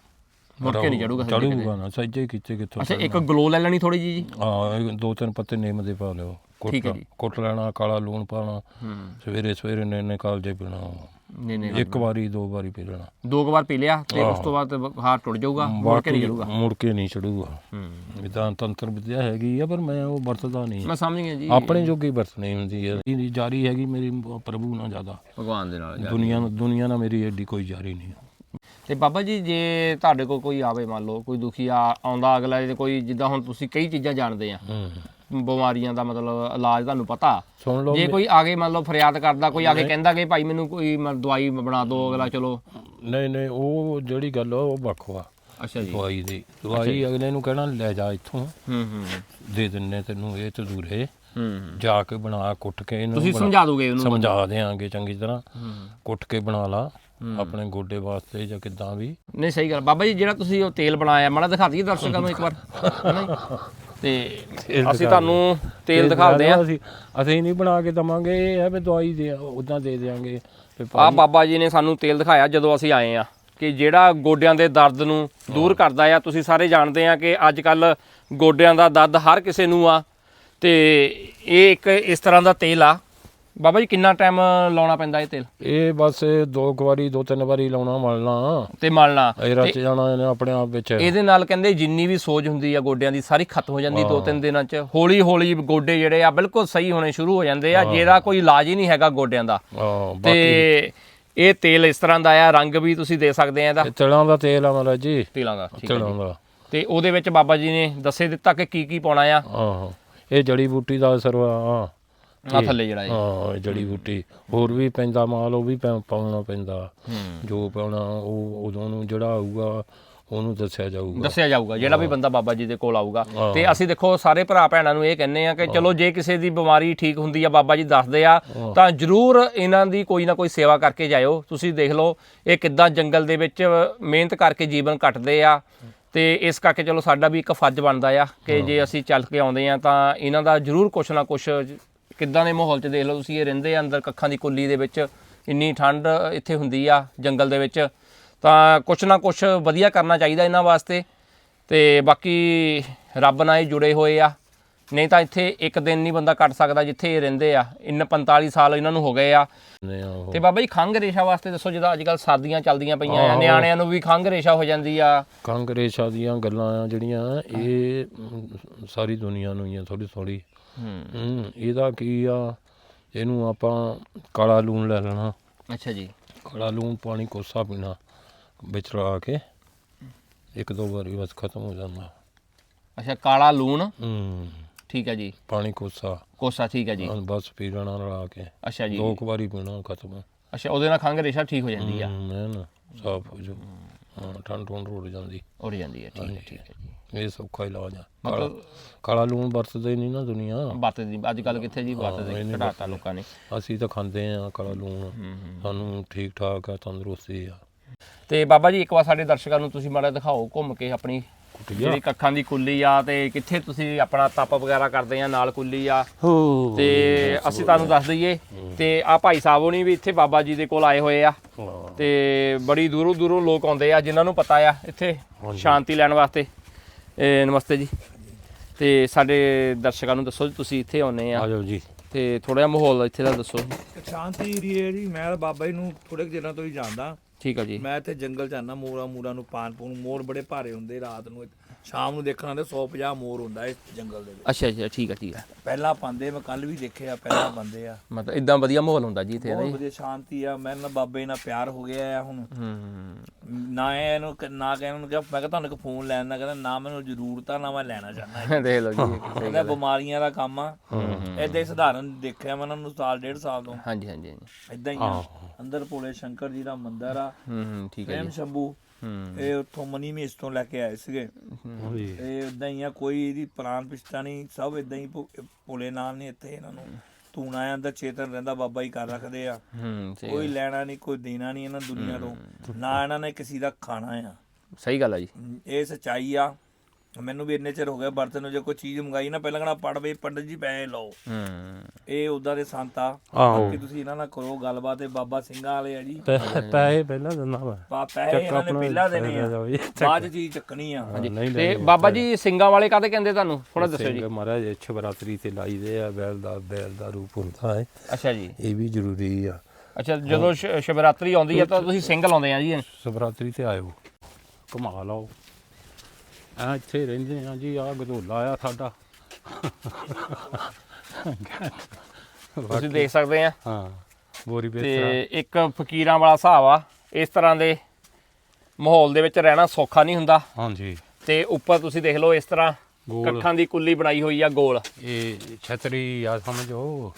ਮੁੜ ਕੇ ਨਹੀਂ ਚੜੂਗਾ ਚੜੂਗਾ ਨਾ ਸੱਜੇ ਕਿਤੇ ਕਿੱਥੋਂ ਅੱਛਾ ਇੱਕ ਗਲੋ ਲੈ ਲੈਣੀ ਥੋੜੀ ਜੀ ਜੀ। ਹਾਂ ਦੋ ਤਿੰਨ ਪੱਤੇ ਨਿੰਮ ਦੇ ਪਾ ਲਿਓ ਕੁੱਟ। ਕੁੱਟ ਲੈਣਾ ਕਾਲਾ ਲੂਣ ਪਾਣਾ ਹੂੰ। ਸਵੇਰੇ ਸਵੇਰੇ ਨੇ ਨੇ ਕਾਲਜੇ ਪੀਣਾ। ਨਹੀਂ ਨਹੀਂ ਇੱਕ ਵਾਰੀ ਦੋ ਵਾਰੀ ਪੀ ਲੈਣਾ। ਦੋ ਵਾਰ ਪੀ ਲਿਆ ਤੇ ਉਸ ਤੋਂ ਬਾਅਦ ਬੁਖਾਰ ਟੁੱਟ ਜਾਊਗਾ ਮੁੜ ਕੇ ਨਹੀਂ ਚੜੂਗਾ। ਮੁੜ ਕੇ ਨਹੀਂ ਚੜੂਗਾ। ਹੂੰ। ਇਦਾਂ ਤੰਤਰ ਵਿਦਿਆ ਹੈਗੀ ਆ ਪਰ ਮੈਂ ਉਹ ਵਰਤਦਾ ਨਹੀਂ। ਮੈਂ ਸਮਝ ਗਿਆ ਜੀ। ਆਪਣੇ ਜੋਗੀ ਵਰਤਣੀ ਹੁੰਦੀ ਹੈ ਜਾਰੀ ਹੈਗੀ ਮੇਰੀ ਪ੍ਰਭੂ ਨਾਲ ਜ਼ਿਆਦਾ। ਭਗਵਾਨ ਦੇ ਨਾਲ ਦੁਨੀਆ ਦੁਨੀਆ ਨਾਲ ਮੇਰੀ ਐਡੀ ਕੋਈ ਜਾਰੀ ਨਹੀਂ। ਤੇ ਬਾਬਾ ਜੀ ਜੇ ਤੁਹਾਡੇ ਕੋਲ ਕੋਈ ਆਵੇ ਮੰਨ ਲਓ ਕੋਈ ਦੁਖੀ ਆ ਆਉਂਦਾ ਅਗਲਾ ਤੇ ਕੋਈ ਜਿੱਦਾਂ ਹੁਣ ਤੁਸੀਂ ਕਈ ਚੀਜ਼ਾਂ ਜਾਣਦੇ ਆ। ਬਿਮਾਰੀਆਂ ਦਾ ਮਤਲਬ ਇਲਾਜ ਤੁਹਾਨੂੰ ਪਤਾ। ਸੁਣ ਲਓ ਜੇ ਕੋਈ ਆਗੇ ਮੰਨ ਲਓ ਫਰਿਆਦ ਕਰਦਾ ਕੋਈ ਆਗੇ ਕਹਿੰਦਾ ਕਿ ਭਾਈ ਮੈਨੂੰ ਕੋਈ ਦਵਾਈ ਬਣਾ ਦਿਓ ਅਗਲਾ ਚਲੋ। ਨਹੀਂ ਨਹੀਂ ਉਹ ਜਿਹੜੀ ਗੱਲ ਆ ਉਹ ਵੱਖ ਵਾ। ਅੱਛਾ ਜੀ। ਦਵਾਈ ਦੀ। ਦਵਾਈ ਅਗਲੇ ਨੂੰ ਕਹਿਣਾ ਲੈ ਜਾ ਇੱਥੋਂ। ਹੂੰ ਹੂੰ। ਦੇ ਦਿੰਨੇ ਤੈਨੂੰ ਇਹ ਤਦੂਰੇ ਹੂੰ ਜਾ ਕੇ ਬਣਾ ਕੁੱਟ ਕੇ ਇਹਨੂੰ ਤੁਸੀਂ ਸਮਝਾ ਦੋਗੇ ਉਹਨੂੰ ਸਮਝਾ ਦੇਾਂਗੇ ਚੰਗੀ ਤਰ੍ਹਾਂ। ਹੂੰ। ਕੁੱਟ ਕੇ ਬਣਾ ਲਾ। ਆਪਣੇ ਗੋਡੇ ਵਾਸਤੇ ਜਾਂ ਕਿੱਦਾਂ ਵੀ। ਨਹੀਂ ਸਹੀ ਗੱਲ। ਬਾਬਾ ਜੀ ਜਿਹੜਾ ਤੁਸੀਂ ਉਹ ਤੇਲ ਬਣਾਇਆ ਮਾੜਾ ਦਿਖਾ ਦਈਏ ਦਰਸ਼ਕਾਂ ਨੂੰ ਇੱਕ ਵਾਰ? ਤੇ ਅਸੀਂ ਤੁਹਾਨੂੰ ਤੇਲ ਦਿਖਾਉਂਦੇ ਆ ਅਸੀਂ ਅਸੀਂ ਨਹੀਂ ਬਣਾ ਕੇ ਦਵਾਂਗੇ ਇਹ ਹੈ ਵੀ ਦਵਾਈ ਦੇ ਉਦਾਂ ਦੇ ਦੇਾਂਗੇ ਆ ਬਾਬਾ ਜੀ ਨੇ ਸਾਨੂੰ ਤੇਲ ਦਿਖਾਇਆ ਜਦੋਂ ਅਸੀਂ ਆਏ ਆ ਕਿ ਜਿਹੜਾ ਗੋਡਿਆਂ ਦੇ ਦਰਦ ਨੂੰ ਦੂਰ ਕਰਦਾ ਆ। ਤੁਸੀਂ ਸਾਰੇ ਜਾਣਦੇ ਆ ਕਿ ਅੱਜ ਕੱਲ ਗੋਡਿਆਂ ਦਾ ਦਰਦ ਹਰ ਕਿਸੇ ਨੂੰ ਆ। ਤੇ ਇਹ ਇੱਕ ਇਸ ਤਰ੍ਹਾਂ ਦਾ ਤੇਲ ਆ। ਬਾਬਾ ਜੀ ਕਿੰਨਾ ਟਾਈਮ ਲਾਉਣਾ ਪੈਂਦਾ ਇਹ ਤੇਲ? ਇਹ ਬਸ ਦੋ ਕੁ ਵਾਰੀ ਦੋ ਤਿੰਨ ਵਾਰੀ ਲਾਉਣਾ ਮਲਣਾ। ਤੇ ਮਲਣਾ। ਇਹ ਰਚ ਜਾਣਾ ਇਹਨੇ ਆਪਣੇ ਆਪ ਵਿੱਚ। ਇਹਦੇ ਨਾਲ ਕਹਿੰਦੇ ਜਿੰਨੀ ਵੀ ਸੋਜ ਹੁੰਦੀ ਆ ਗੋਡਿਆਂ ਦੀ ਸਾਰੀ ਖਤਮ ਹੋ ਜਾਂਦੀ ਦੋ ਤਿੰਨ ਦਿਨਾਂ ਚ। ਹੌਲੀ ਹੌਲੀ ਗੋਡੇ ਜਿਹੜੇ ਆ ਬਿਲਕੁਲ ਸਹੀ ਹੋਣੇ ਸ਼ੁਰੂ ਹੋ ਜਾਂਦੇ ਆ। ਜਿਹੜਾ ਕੋਈ ਇਲਾਜ ਹੀ ਨਹੀਂ ਹੈਗਾ ਗੋਡਿਆਂ ਦਾ। ਤੇ ਇਹ ਤੇਲ ਇਸ ਤਰ੍ਹਾਂ ਦਾ ਆ ਰੰਗ ਵੀ ਤੁਸੀਂ ਦੇ ਸਕਦੇ ਆ ਇਹਦਾ। ਇਹ ਤਿਲਾਂ ਦਾ ਤੇਲ ਆ ਮਹਾਰਾਜ ਜੀ। ਤੇਲਾਂ ਦਾ ਠੀਕ ਹੈ ਤੇ ਉਹਦੇ ਵਿੱਚ ਬਾਬਾ ਜੀ ਨੇ ਦੱਸੇ ਦਿੱਤਾ ਕਿ ਕੀ ਕੀ ਪਾਉਣਾ ਆ। ਇਹ ਜੜੀ ਬੂਟੀ ਦਾ ਅਸਰ ਵਾ ਹਾਂ ਆ ਥੱਲੇ ਜਿਹੜਾ ਇਹ। ਹਾਂ ਜੜੀ ਬੂਟੀ। ਹੋਰ ਵੀ ਪੈਂਦਾ ਮਾਲ ਉਹ ਵੀ ਪੈ- ਪਾਉਣਾ ਪੈਂਦਾ। ਹੂੰ। ਜੋ ਪਾਉਣਾ ਉਹ ਉਦੋਂ ਨੂੰ ਜਿਹੜਾ ਆਊਗਾ ਉਹਨੂੰ ਦੱਸਿਆ ਜਾਊਗਾ। ਦੱਸਿਆ ਜਾਊਗਾ ਜਿਹੜਾ ਵੀ ਬੰਦਾ ਬਾਬਾ ਜੀ ਦੇ ਕੋਲ ਆਊਗਾ। ਤੇ ਅਸੀਂ ਦੇਖੋ ਸਾਰੇ ਭਰਾ ਭੈਣਾਂ ਨੂੰ ਇਹ ਕਹਿੰਨੇ ਆ ਕਿ ਚਲੋ ਜੇ ਕਿਸੇ ਦੀ ਬਿਮਾਰੀ ਠੀਕ ਹੁੰਦੀ ਆ ਬਾਬਾ ਜੀ ਦੱਸਦੇ ਆ ਤਾਂ ਜਰੂਰ ਇਹਨਾਂ ਦੀ ਕੋਈ ਨਾ ਕੋਈ ਸੇਵਾ ਕਰਕੇ ਜਾਇਓ। ਤੁਸੀਂ ਦੇਖ ਲਓ ਇਹ ਕਿੱਦਾਂ ਜੰਗਲ ਦੇ ਵਿੱਚ ਮਿਹਨਤ ਕਰਕੇ ਜੀਵਨ ਕੱਟਦੇ ਆ। ਤੇ ਇਸ ਕਰਕੇ ਚਲੋ ਸਾਡਾ ਵੀ ਇੱਕ ਫਰਜ਼ ਬਣਦਾ ਆ ਕਿ ਜੇ ਅਸੀਂ ਚੱਲ ਕੇ ਆਉਂਦੇ ਆ ਤਾਂ ਇਹਨਾਂ ਦਾ ਜਰੂਰ ਕੁਛ ਨਾ ਕੁਛ ਕਿੱਦਾਂ ਦੇ ਮਾਹੌਲ 'ਚ ਦੇਖ ਲਓ ਤੁਸੀਂ, ਇਹ ਰਹਿੰਦੇ ਆ ਅੰਦਰ ਕੱਖਾਂ ਦੀ ਕੁੱਲੀ ਦੇ ਵਿੱਚ, ਇੰਨੀ ਠੰਡ ਇੱਥੇ ਹੁੰਦੀ ਆ ਜੰਗਲ ਦੇ ਵਿੱਚ। ਤਾਂ ਕੁਛ ਨਾ ਕੁਛ ਵਧੀਆ ਕਰਨਾ ਚਾਹੀਦਾ ਇਹਨਾਂ ਵਾਸਤੇ, ਤੇ ਬਾਕੀ ਰੱਬ ਨਾਲ ਹੀ ਜੁੜੇ ਹੋਏ ਆ। ਨਹੀਂ ਤਾਂ ਇੱਥੇ ਇੱਕ ਦਿਨ ਨਹੀਂ ਬੰਦਾ ਕੱਟ ਸਕਦਾ ਜਿੱਥੇ ਇਹ ਰਹਿੰਦੇ ਆ। ਇਨ 45 ਸਾਲ ਇਹਨਾਂ ਨੂੰ ਹੋ ਗਏ ਆ। ਤੇ ਬਾਬਾ ਜੀ ਖੰਗ ਰੇਸ਼ਾ ਵਾਸਤੇ ਦੱਸੋ ਜਿਹਦਾ ਅੱਜ ਕੱਲ ਸਰਦੀਆਂ ਚੱਲਦੀਆਂ ਪਈਆਂ ਆ ਨਿਆਣਿਆਂ ਨੂੰ ਵੀ ਖੰਗ ਰੇਸ਼ਾ ਹੋ ਜਾਂਦੀ ਆ। ਕਾਂਗਰੇਸ਼ਾ ਦੀਆਂ ਗੱਲਾਂ ਆ ਜਿਹੜੀਆਂ ਇਹ ਸਾਰੀ ਦੁਨੀਆ ਨੂੰ ਹੀ ਆ ਥੋੜੀ ਥੋੜੀ ਹੂੰ। ਇਹਦਾ ਕੀ ਆ? ਇਹਨੂੰ ਆਪਾਂ ਕਾਲਾ ਲੂਣ ਲੈ ਲੈਣਾ। ਅੱਛਾ ਜੀ। ਕਾਲਾ ਲੂਣ ਪਾਣੀ ਕੋਸਾ ਪੀਣਾ ਵਿੱਚ ਰਲਾ ਕੇ। ਇੱਕ ਦੋ ਵਾਰੀ ਬਸ ਖਤਮ ਹੋ ਜਾਂਦਾ ਅੱਛਾ ਕਾਲਾ ਲੂਣ। ਹੂੰ। ਠੀਕ ਹੈ ਜੀ। ਪਾਣੀ ਕੋਸਾ। ਕੋਸਾ ਠੀਕ ਹੈ ਜੀ। ਹਾਂ, ਬਸ ਪੀ ਲੈਣਾ ਰਲਾ ਕੇ। ਅੱਛਾ ਜੀ। ਦੋ ਕੁ ਵਾਰੀ ਪੀਣਾ ਖਤਮ। ਅੱਛਾ ਉਹਦੇ ਨਾਲ ਖੰਗ ਰੇਸ਼ਾ ਠੀਕ ਹੋ ਜਾਂਦੀ ਆ? ਮੈਂ ਨਾ ਸਾਫ਼ ਹੋ ਜਾਊ। ਹਾਂ ਠੰਡ ਠੰਡ ਰੁੜ ਜਾਂਦੀ। ਉੜ ਜਾਂਦੀ ਹੈ ਠੀਕ ਹੈ ਠੀਕ ਹੈ ਜੀ। ਇਹ ਸੌਖਾ ਇਲਾਜ ਆ। ਕਾਲਾ ਕਾਲਾ ਲੂਣ ਵਰਤਦੇ ਨਹੀਂ ਨਾ ਦੁਨੀਆ। ਬਾਤ ਦੀ ਅੱਜ ਕੱਲ ਕਿੱਥੇ ਜੀ ਬਾਤ ਦੇ ਘਟਾਤਾ ਲੋਕਾਂ ਨੇ। ਅਸੀਂ ਤਾਂ ਖਾਂਦੇ ਆ ਕਾਲਾ ਲੂਣ। ਸਾਨੂੰ ਠੀਕ ਠਾਕ ਆ ਤੰਦਰੁਸਤੀ ਆ। ਤੇ ਬਾਬਾ ਜੀ ਇੱਕ ਵਾਰ ਸਾਡੇ ਦਰਸ਼ਕਾਂ ਨੂੰ ਤੁਸੀਂ ਮਾੜਾ ਦਿਖਾਓ ਘੁੰਮ ਕੇ ਆਪਣੀ ਜਿਹੜੀ ਕੱਖਾਂ ਦੀ ਕੁੱਲੀ ਆ ਤੇ ਕਿੱਥੇ ਤੁਸੀਂ ਆਪਣਾ ਤਪ ਵਗੈਰਾ ਕਰਦੇ ਆ ਨਾਲ ਕੁੱਲੀ ਆ? ਤੇ ਅਸੀਂ ਤੁਹਾਨੂੰ ਦੱਸ ਦਈਏ ਤੇ ਆ ਭਾਈ ਸਾਹਿਬ ਹੋਣੀ ਵੀ ਇੱਥੇ ਬਾਬਾ ਜੀ ਦੇ ਕੋਲ ਆਏ ਹੋਏ ਆ। ਤੇ ਬੜੀ ਦੂਰੋਂ ਦੂਰੋਂ ਲੋਕ ਆਉਂਦੇ ਆ ਜਿਨ੍ਹਾਂ ਨੂੰ ਪਤਾ ਆ ਇੱਥੇ ਸ਼ਾਂਤੀ ਲੈਣ ਵਾਸਤੇ। ਇਹ ਨਮਸਤੇ ਜੀ। ਤੇ ਸਾਡੇ ਦਰਸ਼ਕਾਂ ਨੂੰ ਦੱਸੋ ਜੀ ਤੁਸੀਂ ਇੱਥੇ ਆਉਨੇ ਆ। ਆ ਜਾਓ ਜੀ। ਤੇ ਥੋੜਾ ਜਿਹਾ ਮਾਹੌਲ ਇੱਥੇ ਦਾ ਦੱਸੋ। ਸ਼ਾਂਤੀ ਏਰੀਆ ਜੀ ਮੈਂ ਤਾਂ ਬਾਬਾ ਜੀ ਨੂੰ ਥੋੜੇ ਦਿਨਾਂ ਤੋਂ ਹੀ ਜਾਣਦਾ। ਠੀਕ ਆ ਜੀ। ਮੈਂ ਇੱਥੇ ਜੰਗਲ ਚ ਆਨਾ, ਮੋਰਾ ਮੂਰਾ ਨੂੰ ਪਾਣ ਪੂਣ ਮੋਰ ਬੜੇ ਭਾਰੇ ਹੁੰਦੇ ਰਾਤ ਨੂੰ ਸ਼ਾਮ ਨੂੰ ਦੇਖਣ ਆਉਂਦੇ 150 ਮੋਰ ਹੁੰਦਾ ਇਸ ਜੰਗਲ ਦੇ ਵਿੱਚ। ਅੱਛਾ ਅੱਛਾ ਠੀਕ ਆ ਠੀਕ ਆ। ਪਹਿਲਾਂ ਪਾਉਂਦੇ ਮੈਂ ਕੱਲ ਵੀ ਦੇਖਿਆ ਪਹਿਲਾਂ ਬੰਦੇ ਆ। ਮਤਲਬ ਇਦਾਂ ਵਧੀਆ ਮਾਹੌਲ ਹੁੰਦਾ ਜੀ ਇੱਥੇ ਬਹੁਤ ਜੀ ਵਧੀਆ ਸ਼ਾਂਤੀ ਆ ਮੈਂ ਨਾ ਬਾਬੇ ਨਾਲ ਪਿਆਰ ਹੋ ਗਿਆ ਆ ਹੁਣ। ਹੂੰ ਨਾ ਇਹ ਇਹਨੂੰ ਕ- ਨਾ ਕਹਿਣ ਨੂੰ ਕਿਹਾ ਮੈਂ ਕਿਹਾ ਤੁਹਾਨੂੰ ਇੱਕ ਫੋਨ ਲੈਣ ਦਾ ਕਹਿੰਦਾ ਨਾ ਮੈਨੂੰ ਜ਼ਰੂਰਤ ਆ ਨਾ ਮੈਂ ਲੈਣਾ ਚਾਹੁੰਦਾ ਦੇਖ ਲਓ ਜੀ ਕਹਿੰਦਾ ਬਿਮਾਰੀਆਂ ਦਾ ਕੰਮ ਆ। ਏਦਾਂ ਹੀ ਸਧਾਰਨ ਦੇਖਿਆ ਮੈਂ ਉਹਨਾਂ ਨੂੰ ਸਾਲ ਡੇਢ ਸਾਲ ਤੋਂ। ਹਾਂਜੀ ਹਾਂਜੀ ਹਾਂਜੀ। ਇਦਾਂ ਹੀ ਆ। ਅੰਦਰ ਭੋਲੇ ਸ਼ੰਕਰ ਜੀ ਦਾ ਮੰਦਿਰ ਆ। ਹੂੰ ਹੂੰ ਠੀਕ ਆ ਪ੍ਰੇਮ ਸ਼ੰਭੂ। ਹੂੰ। ਇਹ ਉੱਥੋਂ ਮਨੀ ਮੇਸ ਤੋਂ ਲੈ ਕੇ ਆਏ ਸੀਗੇ। ਹਾਂਜੀ ਇਹ ਇਦਾਂ ਹੀ ਆ ਕੋਈ ਇਹਦੀ ਪ੍ਰਾਨ ਪਿਸ਼ਤਾ ਨਹੀਂ ਸਭ ਇਦਾਂ ਹੀ ਭੋਲੇ ਨਾਲ ਨੇ ਇੱਥੇ ਇਹਨਾਂ ਨੂੰ। ਤੂਣਾ ਆ ਅੰਦਰ ਚੇਤਨ ਰਹਿੰਦਾ ਬਾਬਾ ਹੀ ਕਰ ਰੱਖਦੇ ਆ। ਹੂੰ ਸਹੀ ਕੋਈ ਲੈਣਾ ਨਹੀਂ ਕੋਈ ਦੇਣਾ ਨਹੀਂ ਇਹਨਾਂ ਦੁਨੀਆ ਤੋਂ। ਨਾ ਇਹਨਾਂ ਨੇ ਕਿਸੇ ਦਾ ਖਾਣਾ ਆ। ਸਹੀ ਗੱਲ ਆ ਜੀ। ਇਹ ਸਚਾਈ ਆ। ਮੈਨੂੰ ਵੀ ਇੰਨੇ ਚਿਰ ਹੋ ਗਿਆ ਬਰਤਨ ਨੂੰ ਜੇ ਕੋਈ ਚੀਜ਼ ਮੰਗਾਈ ਨਾ ਪਹਿਲਾਂ ਕਹਣਾ ਪੜ ਪੰਡਤ ਜੀ ਪੈਸੇ ਲਓ। ਹੂੰ। ਇਹ ਉਦਾਂ ਦੇ ਸੰਤ ਬਾਕੀ ਤੁਸੀਂ ਇਹਨਾਂ ਨਾਲ ਕਰੋ ਗੱਲਬਾਤ ਇਹ ਬਾਬਾ ਸਿੰਘਾਂ ਵਾਲੇ ਆ ਜੀ। ਪੈਸੇ ਪਹਿਲਾਂ ਦਿੰਦਾ ਵਾ ਪਾ ਪੈਸੇ ਇਹਨਾਂ ਨੇ ਪਹਿਲਾਂ ਦੇਣੇ ਆ। ਬਾਅਦ ਚੀਜ਼ ਚੱਕਣੀ ਆ। ਤੇ ਬਾਬਾ ਜੀ ਸਿੰਘਾਂ ਵਾਲੇ ਕਾਹਦੇ ਕਹਿੰਦੇ ਤੁਹਾਨੂੰ? ਥੋੜਾ ਦੱਸਿਓ ਜੀ। ਸਿੰਘ ਮਹਾਰਾਜ ਸ਼ਿਵਰਾਤਰੀ ਤੇ ਲਾਈਦੇ ਆ ਬੈਲ ਦਾ ਬੈਲ ਦਾ ਰੂਪ ਹੁੰਦਾ ਹੈ। ਅੱਛਾ ਜੀ। ਇਹ ਵੀ ਜ਼ਰੂਰੀ ਆ। ਅੱਛਾ ਜਦੋਂ ਸ਼ਿਵਰਾਤਰੀ ਆਉਂਦੀ ਹੈ ਤਾਂ ਤੁਸੀਂ ਸਿੰਘ ਲਾਉਂਦੇ ਆ ਜੀ ਸ਼ਿਵਰਾਤਰੀ ਤੇ ਆਇਓ। ਘੁਮਾ ਲਓ ਆ ਇੱਥੇ ਰਹਿੰਦੇ ਆ ਜੀ ਆ ਗਦੋਲਾ ਆ ਸਾਡਾ। ਤੁਸੀਂ ਦੇਖ ਸਕਦੇ ਆ। ਹਾਂ ਬੋਰੀ ਬੇਸਰਾ ਤੇ ਇੱਕ ਫਕੀਰਾਂ ਵਾਲਾ ਹਿਸਾਬ ਆ ਇਸ ਤਰ੍ਹਾਂ ਦੇ ਮਾਹੌਲ ਦੇ ਵਿੱਚ ਰਹਿਣਾ ਸੌਖਾ ਨਹੀਂ ਹੁੰਦਾ। ਹਾਂਜੀ। ਤੇ ਉੱਪਰ ਤੁਸੀਂ ਦੇਖ ਲਓ ਇਸ ਤਰ੍ਹਾਂ ਗੋਲ। ਕੱਖਾਂ ਦੀ ਕੁੱਲੀ ਬਣਾਈ ਹੋਈ ਆ ਗੋਲ। ਇਹ ਛਤਰੀ ਆ ਸਮਝੋ।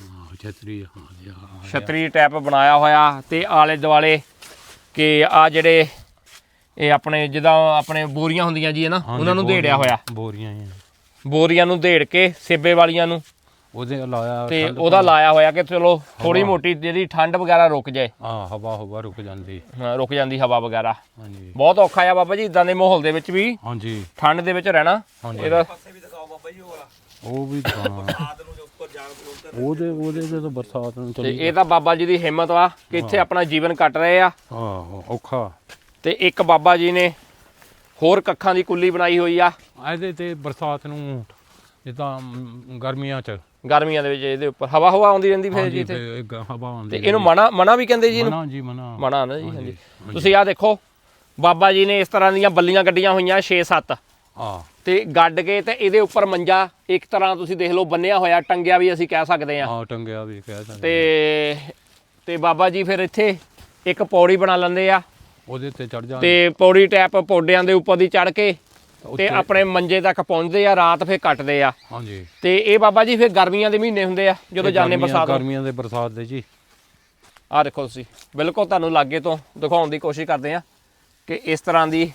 ਹਾਂ ਛਤਰੀ ਹਾਂ ਜੀ ਹਾਂ ਛਤਰੀ ਟੈਪ ਬਣਾਇਆ ਹੋਇਆ ਤੇ ਆਲੇ ਦੁਆਲੇ ਕਿ ਆ ਜਿਹੜੇ ਇਹ ਆਪਣੇ ਜਿੱਦਾਂ ਆਪਣੇ ਬੋਰੀਆਂ ਹੁੰਦੀਆਂ ਜੀ ਹੈ ਨਾ? ਉਹਨਾਂ ਨੂੰ ਦੇੜਿਆ ਹੋਇਆ। ਬੋਰੀਆਂ ਹੀ ਆ। ਬੋਰੀਆਂ ਨੂੰ ਦੇੜ ਕੇ ਸੇਬੇ ਵਾਲੀਆਂ ਨੂੰ। ਉਹਦੇ ਲਾਇਆ ਤੇ ਠੰਡ ਉਹਦਾ ਲਾਇਆ ਹੋਇਆ ਕਿ ਚਲੋ ਥੋੜੀ ਮੋਟੀ ਜਿਹੜੀ ਠੰਡ ਵਗੈਰਾ ਰੁਕ ਜਾਏ। ਹਾਂ ਹਵਾ ਹਵਾ ਰੁਕ ਜਾਂਦੀ। ਹਾਂ, ਰੁਕ ਜਾਂਦੀ ਹਵਾ ਵਗੈਰਾ। ਹਾਂਜੀ। ਬਹੁਤ ਔਖਾ ਆ ਬਾਬਾ ਜੀ ਇਦਾਂ ਦੇ ਮਾਹੌਲ ਦੇ ਵਿੱਚ ਵੀ। ਹਾਂਜੀ। ਠੰਡ ਦੇ ਵਿੱਚ ਰਹਿਣਾ। ਹਾਂਜੀ। ਇਹਦਾ ਪਾਸੇ ਵੀ ਦਿਖਾਓ ਬਾਬਾ ਜੀ ਉਹ ਵਾਲਾ। ਉਹ ਵੀ ਤਾਂ ਰਾਤ ਨੂੰ ਜੋ ਉੱਪਰ ਜਾਣ ਬਲੋਤਰ ਉਹਦੇ ਉਹਦੇ ਤੇ ਤਾਂ ਬਰਸਾਤ ਨੂੰ ਤੇ ਚਲੀ ਇਹ ਤਾਂ ਬਾਬਾ ਜੀ ਦੀ ਹਿੰਮਤ ਵਾ ਕਿ ਇੱਥੇ ਆਪਣਾ ਜੀਵਨ ਕੱਟ ਰਹੇ ਆ। ਹਾਂ ਔਖਾ। ਤੇ ਇੱਕ ਬਾਬਾ ਜੀ ਨੇ ਹੋਰ ਕੱਖਾਂ ਦੀ ਕੁੱਲੀ ਬਣਾਈ ਹੋਈ ਆ। ਇਹਦੇ ਤੇ ਬਰਸਾਤ ਨੂੰ ਜਿੱਦਾਂ ਗਰਮੀਆਂ ਚ। ਗਰਮੀਆਂ ਦੇ ਵਿੱਚ ਇਹਦੇ ਉੱਪਰ ਹਵਾ ਹਵਾ ਆਉਂਦੀ ਰਹਿੰਦੀ ਫਿਰ ਜੀ ਤੇ ਹਵਾ ਆਉਂਦੀ ਤੇ ਇਹਨੂੰ ਮਣਾ ਮਣਾ ਵੀ ਕਹਿੰਦੇ ਜੀ ਇਹਨੂੰ? ਮਨਾ ਜੀ ਮਨਾ। ਮਣਾ ਨਾ ਜੀ ਹਾਂਜੀ। ਤੁਸੀਂ ਆਹ ਦੇਖੋ ਬਾਬਾ ਜੀ ਨੇ ਇਸ ਤਰ੍ਹਾਂ ਦੀਆਂ ਬੱਲੀਆਂ ਗੱਡੀਆਂ ਹੋਈਆਂ 6-7 ਆ ਤੇ ਗੱਡ ਕੇ ਤੇ ਇਹਦੇ ਉੱਪਰ ਮੰਜਾ ਇੱਕ ਤਰ੍ਹਾਂ ਤੁਸੀਂ ਦੇਖ ਲਓ ਬੰਨਿਆ ਹੋਇਆ ਟੰਗਿਆ ਵੀ ਅਸੀਂ ਕਹਿ ਸਕਦੇ ਆ ਆ ਟੰਗਿਆ ਵੀ ਕਹਿ ਸਕਦੇ ਤੇ ਤੇ ਬਾਬਾ ਜੀ ਫਿਰ ਇੱਥੇ ਇੱਕ ਪੌੜੀ ਬਣਾ ਲੈਂਦੇ ਆ। ਉਹਦੇ ਤੇ ਚੜ ਜਾ ਤੇ ਪੌੜੀ ਟੈਪ ਪੌੜਿਆਂ ਦੇ ਉੱਪਰ ਦੀ ਚੜ ਕੇ ਤੇ ਆਪਣੇ ਮੰਜੇ ਤੱਕ ਪਹੁੰਚਦੇ ਆ ਰਾਤ ਫਿਰ ਕੱਟਦੇ ਆ। ਹਾਂਜੀ। ਤੇ ਇਹ ਬਾਬਾ ਜੀ ਫਿਰ ਗਰਮੀਆਂ ਦੇ ਮਹੀਨੇ ਹੁੰਦੇ ਆ ਜਦੋਂ ਗਰਮੀਆਂ- ਬਰਸਾਤ ਗਰਮੀਆਂ ਦੇ ਬਰਸਾਤ ਦੇ ਜੀ। ਆਹ ਦੇਖੋ ਤੁਸੀਂ ਬਿਲਕੁਲ ਤੁਹਾਨੂੰ ਲਾਗੇ ਤੋਂ ਦਿਖਾਉਣ ਦੀ ਕੋਸ਼ਿਸ਼ ਕਰਦੇ ਆ ਕਿ ਇਸ ਤਰ੍ਹਾਂ ਦੀ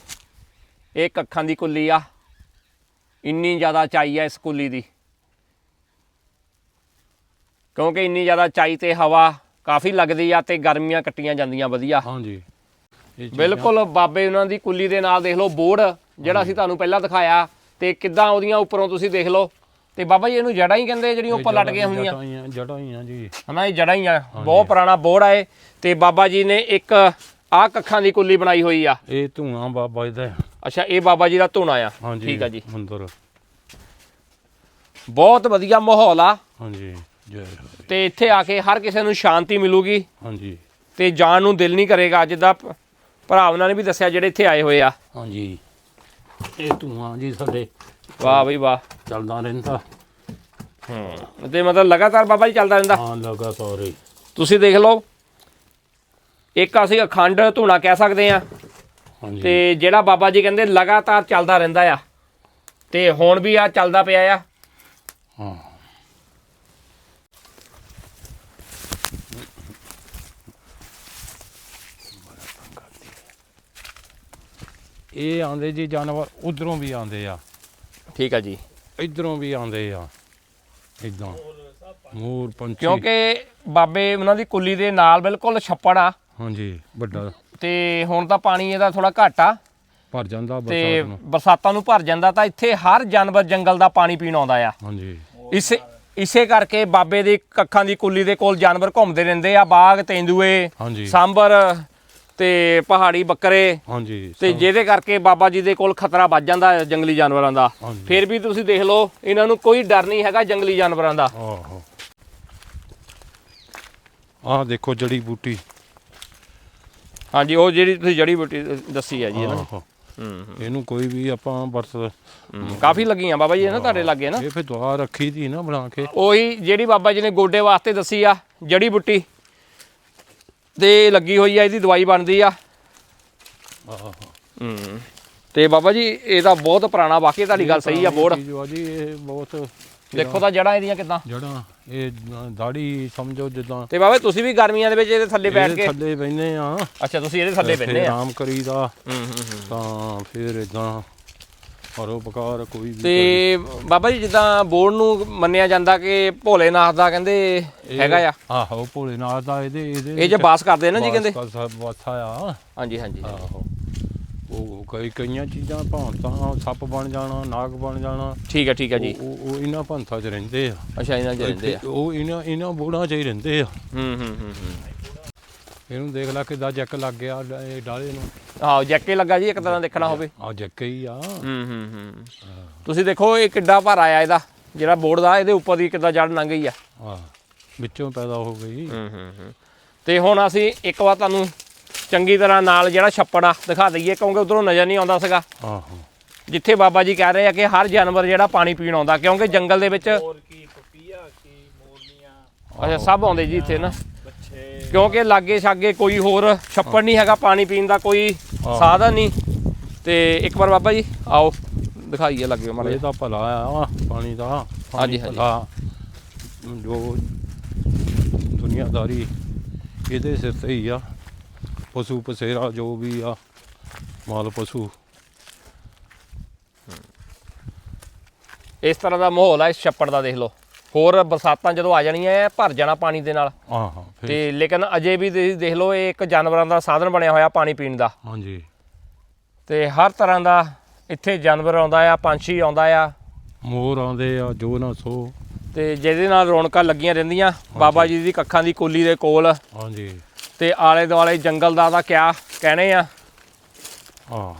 ਇਹ ਕੱਖਾਂ ਦੀ ਕੁੱਲੀ ਆ। ਇੰਨੀ ਜ਼ਿਆਦਾ ਚਾਈ ਆ ਇਸ ਕੁੱਲੀ ਦੀ। ਕਿਉਂਕਿ ਇੰਨੀ ਜ਼ਿਆਦਾ ਚਾਈ ਤੇ ਹਵਾ ਕਾਫੀ ਲੱਗਦੀ ਆ ਤੇ ਗਰਮੀਆਂ ਕੱਟੀਆਂ ਜਾਂਦੀਆਂ ਵਧੀਆ। ਹਾਂਜੀ। ਬਿਲਕੁਲ ਬਾਬੇ ਉਹਨਾਂ ਦੀ ਕੁੱਲੀ ਦੇ ਨਾਲ ਦੇਖ ਲਓ ਬੋਰਡ ਜਿਹੜਾ ਅਸੀਂ ਤੁਹਾਨੂੰ ਪਹਿਲਾਂ ਦਿਖਾਇਆ ਤੇ ਕਿੱਦਾਂ ਉਹਦੀਆਂ ਉੱਪਰੋਂ ਤੁਸੀਂ ਦੇਖ ਲਓ। ਤੇ ਬਾਬਾ ਜੀ ਇਹਨੂੰ ਜੜਾਂ ਹੀ ਕਹਿੰਦੇ ਜਿਹੜੀਆਂ ਉੱਪਰ ਲੱਟ ਗਈਆਂ ਹੁੰਦੀਆਂ ਜੜਾਂ ਹੀ ਆ ਜੀ। ਹਨਾ ਇਹ ਜੜਾਂ ਹੀ ਆ। ਬਹੁਤ ਪੁਰਾਣਾ ਬੋਰਡ ਆ ਇਹ। ਤੇ ਬਾਬਾ ਜੀ ਨੇ ਇੱਕ ਆਹ ਕੱਖਾਂ ਦੀ ਕੁੱਲੀ ਬਣਾਈ ਹੋਈ ਆ। ਇਹ ਧੂਆਂ ਬਾਬਾ ਇਹਦਾ ਅੱਛਾ ਇਹ ਬਾਬਾ ਜੀ ਦਾ ਧੂਣਾ ਆ। ਠੀਕ ਆ ਜੀ। ਮੰਦਰ। ਬਹੁਤ ਵਧੀਆ ਮਾਹੌਲ ਆ। ਹਾਂਜੀ ਜੈ। ਤੇ ਇੱਥੇ ਆ ਕੇ ਹਰ ਕਿਸੇ ਨੂੰ ਸ਼ਾਂਤੀ ਮਿਲੂਗੀ। ਹਾਂਜੀ। ਤੇ ਜਾਣ ਨੂੰ ਦਿਲ ਨਹੀਂ ਕਰੇਗਾ ਜਿੱਦਾਂ ਭਰਾ ਉਹਨਾਂ ਨੇ ਵੀ ਦੱਸਿਆ ਜਿਹੜੇ ਇੱਥੇ ਆਏ ਹੋਏ ਆ। ਹਾਂਜੀ। ਇਹ ਧੂਆਂ ਜੀ ਸਾਡੇ। ਵਾਹ ਬਈ ਵਾਹ। ਚੱਲਦਾ ਰਹਿੰਦਾ। ਹੂੰ। ਤੇ ਮਤਲਬ ਲਗਾਤਾਰ ਬਾਬਾ ਜੀ ਚੱਲਦਾ ਰਹਿੰਦਾ? ਹਾਂ ਲਗਾਤਾਰ ਹੀ। ਤੁਸੀਂ ਦੇਖ ਲਓ। ਇੱਕ ਅਸੀਂ ਅਖੰਡ ਧੂਣਾ ਕਹਿ ਸਕਦੇ ਆ ਹਾਂਜੀ। ਤੇ ਜਿਹੜਾ ਬਾਬਾ ਜੀ ਕਹਿੰਦੇ ਲਗਾਤਾਰ ਚੱਲਦਾ ਰਹਿੰਦਾ ਆ। ਤੇ ਹੁਣ ਵੀ ਆ ਚੱਲਦਾ ਪਿਆ ਆ। ਹਾਂ। ਇਹ ਆਉਂਦੇ ਜੀ ਜਾਨਵਰ ਉਧਰੋਂ ਵੀ ਆਉਂਦੇ ਆ। ਠੀਕ ਆ ਜੀ। ਇਧਰੋਂ ਵੀ ਆਉਂਦੇ ਆ। ਇਦਾਂ। ਮੋਰ ਪੰਛੀ। ਕਿਉਂਕਿ ਬਾਬੇ ਉਹਨਾਂ ਦੀ ਕੁੱਲੀ ਦੇ ਨਾਲ ਬਿਲਕੁਲ ਛੱਪੜ ਆ। ਹਾਂਜੀ ਵੱਡਾ। ਤੇ ਹੁਣ ਤਾਂ ਪਾਣੀ ਇਹਦਾ ਥੋੜਾ ਘੱਟ ਆ। ਭਰ ਜਾਂਦਾ ਤੇ ਬਰਸਾਤ ਨੂੰ। ਬਰਸਾਤਾਂ ਨੂੰ ਭਰ ਜਾਂਦਾ ਤਾਂ ਇੱਥੇ ਹਰ ਜਾਨਵਰ ਜੰਗਲ ਦਾ ਪਾਣੀ ਪੀਣ ਆਉਂਦਾ ਆ। ਹਾਂਜੀ। ਇਸੇ ਇਸੇ ਕਰਕੇ ਬਾਬੇ ਦੀ ਕੱਖਾਂ ਦੀ ਕੁੱਲੀ ਦੇ ਕੋਲ ਜਾਨਵਰ ਘੁੰਮਦੇ ਰਹਿੰਦੇ ਆ ਬਾਗ ਤੇਂਦੂਏ ਸਾਂਬਰ ਤੇ ਪਹਾੜੀ ਬੱਕਰੇ ਹਾਂਜੀ ਤੇ ਜਿਹਦੇ ਕਰਕੇ ਬਾਬਾ ਜੀ ਦੇ ਕੋਲ ਖਤਰਾ ਵੱਜ ਜਾਂਦਾ ਹੈ ਜੰਗਲੀ ਜਾਨਵਰਾਂ ਦਾ। ਹਾਂਜੀ। ਫਿਰ ਵੀ ਤੁਸੀਂ ਦੇਖ ਲਓ ਇਹਨਾਂ ਨੂੰ ਕੋਈ ਡਰ ਨਹੀਂ ਹੈਗਾ ਜੰਗਲੀ ਜਾਨਵਰਾਂ ਦਾ। ਆਹੋ। ਆਹ ਦੇਖੋ ਜੜੀ ਬੂਟੀ। ਹਾਂਜੀ ਉਹ ਜਿਹੜੀ ਤੁਸੀਂ ਜੜੀ ਬੂਟੀ ਦੱਸੀ ਹੈ ਜੀ ਇਹਨਾਂ ਆਹੋ। ਹੂੰ। ਇਹਨੂੰ ਕੋਈ ਵੀ ਆਪਾਂ ਵਰਤ ਹੂੰ ਕਾਫੀ ਲੱਗੀਆਂ ਬਾਬਾ ਜੀ ਇਹ ਨਾ ਤੁਹਾਡੇ ਲੱਗੇ ਨਾ। ਇਹ ਫਿਰ ਦੁਆ ਰੱਖੀ ਦੀ ਨਾ ਬਣਾ ਕੇ। ਉਹੀ ਜਿਹੜੀ ਬਾਬਾ ਜੀ ਨੇ ਗੋਡੇ ਵਾਸਤੇ ਦੱਸੀ ਆ ਜੜੀ ਬੁੱਟੀ। ਤੇ ਲੱਗੀ ਹੋਈ ਆ ਇਹਦੀ ਦਵਾਈ ਬਣਦੀ ਆ। ਹੂੰ। ਤੇ ਬਾਬਾ ਜੀ ਇਹ ਤਾਂ ਬਹੁਤ ਪੁਰਾਣਾ ਵਾਕਈ ਤੁਹਾਡੀ ਗੱਲ ਸਹੀ ਆ ਬੋੜ ਜੋ ਜੀ ਇਹ ਬਹੁਤ ਦੇਖੋ ਤਾਂ ਜੜਾਂ ਇਹਦੀਆਂ ਕਿਦਾਂ। ਜੜਾਂ ਇਹ ਦਾੜੀ ਸਮਝੋ ਜਿੱਦਾਂ। ਤੇ ਬਾਬਾ ਤੁਸੀਂ ਵੀ ਗਰਮੀਆਂ ਦੇ ਵਿੱਚ ਇਹਦੇ ਥੱਲੇ ਬੈਠ ਕੇ ਥੱਲੇ ਬੈਨੇ ਆ। ਅੱਛਾ ਤੁਸੀਂ ਇਹਦੇ ਥੱਲੇ ਬੈਠੇ ਆ। ਆਰਾਮ ਕਰੀਦਾ। ਹੂੰ ਹੂੰ ਹੂੰ। ਤਾਂ ਫਿਰ ਇਦਾਂ ਪਰਉਪਕਾਰ ਕੋਈ ਵੀ ਤੇ ਬਾਬਾ ਜੀ ਜਿੱਦਾਂ ਬੋੜ ਨੂੰ ਮੰਨਿਆ ਜਾਂਦਾ ਕਿ ਭੋਲੇਨਾਥ ਦਾ ਕਹਿੰਦੇ ਹੈਗਾ ਆ। ਆਹੋ ਭੋਲੇਨਾਥ ਦਾ ਇਹਦੇ ਇਹਦੇ ਇਹ ਜੇ ਬਾਸ ਕਰਦੇ ਨਾ ਜੀ ਕਹਿੰਦੇ। ਵਾਸਾ ਆ। ਹਾਂਜੀ ਹਾਂਜੀ ਆਹੋ। ਉਹ ਕਈ ਕਈਆਂ ਚੀਜ਼ਾਂ ਭਾਂਤਾਂ ਸੱਪ ਬਣ ਜਾਣਾ ਨਾਗ ਬਣ ਜਾਣਾ। ਠੀਕ ਹੈ ਠੀਕ ਹੈ ਜੀ। ਉਹ ਇਹਨਾਂ ਪੰਥਾਂ 'ਚ ਰਹਿੰਦੇ ਆ। ਅੱਛਾ ਇਹਨਾਂ ਚ ਰਹਿੰਦੇ ਆ। ਉਹ ਇਹਨਾਂ ਇਹਨਾਂ ਬੋੜਾਂ 'ਚ ਹੀ ਰਹਿੰਦੇ ਆ। ਹੂੰ ਹੂੰ ਹੂੰ। ਇਹਨੂੰ ਦੇਖ ਲੈ ਕਿਦਾਂ ਜੱਕ ਲੱਗ ਗਿਆ ਡ- ਇਹ ਡਾਲੇ ਨੂੰ। ਹਾਂ ਜੱਕੇ ਲੱਗਾ ਜੀ ਇੱਕ ਤਰ੍ਹਾਂ ਦੇਖਣਾ ਹੋਵੇ। ਆ ਜੱਕੇ ਹੀ ਆ। ਹੂੰ ਹੂੰ ਹੂੰ। ਤੁਸੀਂ ਦੇਖੋ ਇਹ ਕਿੱਡਾ ਭਾਰ ਆਇਆ ਇਹਦਾ। ਜਿਹੜਾ ਬੋਰਡ ਦਾ ਇਹਦੇ ਉੱਪਰ ਦੀ ਕਿੱਦਾਂ ਜੜ ਲੰਘ ਗਈ ਆ। ਆ ਵਿੱਚੋਂ ਪੈਦਾ ਹੋ ਗਈ। ਹੂੰ ਹੂੰ ਹੂੰ। ਤੇ ਹੁਣ ਅਸੀਂ ਇੱਕ ਵਾਰ ਤੁਹਾਨੂੰ ਚੰਗੀ ਤਰ੍ਹਾਂ ਨਾਲ ਜਿਹੜਾ ਛੱਪੜ ਆ ਦਿਖਾ ਦਈਏ ਕਿਉਂਕਿ ਉਧਰੋਂ ਨਜ਼ਰ ਨਹੀਂ ਆਉਂਦਾ ਸੀਗਾ। ਆਹੋ। ਜਿੱਥੇ ਬਾਬਾ ਜੀ ਕਹਿ ਰਹੇ ਆ ਕਿ ਹਰ ਜਾਨਵਰ ਜਿਹੜਾ ਪਾਣੀ ਪੀਣ ਆਉਂਦਾ ਕਿਉਂਕਿ ਜੰਗਲ ਦੇ ਵਿੱਚ ਹੋਰ ਕੀ ਪਪੀਆ ਕੀ ਮੋਰਨੀਆਂ। ਅੱਛਾ ਸਭ ਆਉਂਦੇ ਜੀ ਇੱਥੇ ਨਾ। ਕਿਉਂਕਿ ਲਾਗੇ ਛਾਗੇ ਕੋਈ ਹੋਰ ਛੱਪੜ ਨਹੀਂ ਹੈਗਾ ਪਾਣੀ ਪੀਣ ਦਾ ਕੋਈ ਸਾਧਨ ਨਹੀਂ। ਤੇ ਇੱਕ ਵਾਰ ਬਾਬਾ ਜੀ ਆਓ ਦਿਖਾਈਏ ਲੱਗੇ ਮਾਰੇ ਇਹ ਤਾਂ ਭਲਾ ਆ ਪਾਣੀ ਦਾ ਹਾਂਜੀ, ਹਾਂਜੀ। ਜੋ ਦੁਨੀਆਦਾਰੀ ਇਹਦੇ ਸਿਰ ਤੇ ਹੀ ਆ। ਪਸ਼ੂ ਪਸੇਰਾ ਜੋ ਵੀ ਆ ਮਾਲ ਪਸ਼ੂ। ਇਸ ਤਰ੍ਹਾਂ ਦਾ ਮਾਹੌਲ ਆ ਇਸ ਛੱਪੜ ਦਾ ਦੇਖ ਲਓ। ਹੋਰ ਬਰਸਾਤਾਂ ਜਦੋਂ ਆ ਜਾਣੀਆਂ ਇਹ ਭਰ ਜਾਣਾ ਪਾਣੀ ਦੇ ਨਾਲ। ਆਹਾਂ ਫਿਰ। ਤੇ ਲੇਕਿਨ ਅਜੇ ਵੀ ਤੁਸੀਂ ਦੇਖ ਲਓ ਇਹ ਇੱਕ ਜਾਨਵਰਾਂ ਦਾ ਸਾਧਨ ਬਣਿਆ ਹੋਇਆ ਪਾਣੀ ਪੀਣ ਦਾ। ਹਾਂਜੀ। ਤੇ ਹਰ ਤਰ੍ਹਾਂ ਦਾ ਇੱਥੇ ਜਾਨਵਰ ਆਉਂਦਾ ਆ ਪੰਛੀ ਆਉਂਦਾ ਆ। ਮੋਰ ਆਉਂਦੇ ਆ ਜੋ ਨਾ ਸੋ। ਤੇ ਜਿਹਦੇ ਨਾਲ ਰੌਣਕਾਂ ਲੱਗੀਆਂ ਰਹਿੰਦੀਆਂ ਬਾਬਾ ਜੀ ਦੀ ਕੱਖਾਂ ਦੀ ਕੁੱਲੀ ਦੇ ਕੋਲ। ਹਾਂਜੀ। ਤੇ ਆਲੇ ਦੁਆਲੇ ਜੰਗਲ ਦਾ ਤਾਂ ਕਿਆ ਕਹਿਣੇ ਆ। ਆਹ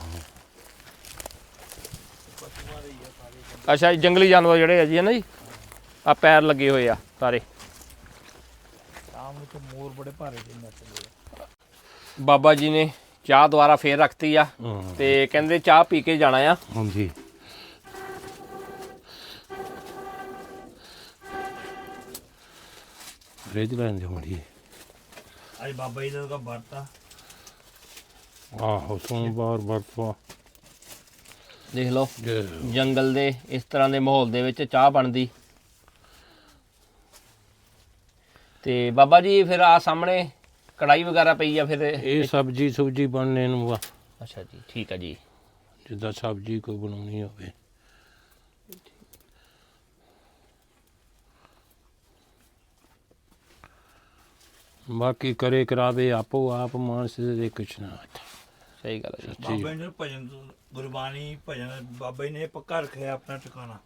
ਅੱਛਾ ਜੰਗਲੀ ਜਾਨਵਰ ਜਿਹੜੇ ਆ ਜੀ ਹੈ ਨਾ ਜੀ? ਆ ਪੈਰ ਲੱਗੇ ਹੋਏ ਆ ਸਾਰੇ। ਸ਼ਾਮ ਨੂੰ ਤਾਂ ਮੋਰ ਬੜੇ ਭਾਰੇ ਜਿਹੇ ਨੱਚਦੇ ਆ। ਬਾਬਾ ਜੀ ਨੇ ਚਾਹ ਦੁਆਰਾ ਫੇਰ ਰੱਖਤੀ ਆ ਤੇ ਕਹਿੰਦੇ ਚਾਹ ਪੀ ਕੇ ਜਾਣਾ ਆ। ਹਾਂਜੀ। ਰੇਜ ਲੈਣ ਦੇ ਮੜੀ ਅੱਜ ਬਾਬਾ ਜੀ ਦਾ ਵਰਤਾ। ਆਹੋ ਸੋਮਵਾਰ ਵਰਤਵਾ। ਦੇਖ ਲਓ। ਜੰਗਲ ਦੇ ਇਸ ਤਰ੍ਹਾਂ ਦੇ ਮਾਹੌਲ ਦੇ ਵਿੱਚ ਚਾਹ ਬਣਦੀ। ਤੇ ਬਾਬਾ ਜੀ ਫਿਰ ਆ ਸਾਹਮਣੇ ਕੜਾਈ ਵਗੈਰਾ ਪਈ ਆ ਫਿਰ ਇਹ ਸਬਜੀ ਸੁਬਜੀ ਬਣਨੇ ਨੂੰ ਵਾ ਅੱਛਾ ਜੀ ਠੀਕ ਆ ਜੀ। ਜਿੱਦਾਂ ਸਬਜੀ ਕੋਈ ਬਣਾਉਣੀ ਹੋਵੇ। ਬਾਕੀ ਕਰੇ ਕਰਾਵੇ ਆਪੋ ਆਪ ਮਾਨਸ ਦੇ ਕੁਛ ਨਾ ਸਹੀ ਗੱਲ ਹੈ ਜੀ। ਬਾਬਾ ਜੀ ਨੇ ਭਜਨ ਗੁਰਬਾਣੀ ਭਜਨ ਬਾਬਾ ਜੀ ਨੇ ਪੱਕਾ ਰੱਖਿਆ ਆਪਣਾ ਟਿਕਾਣਾ।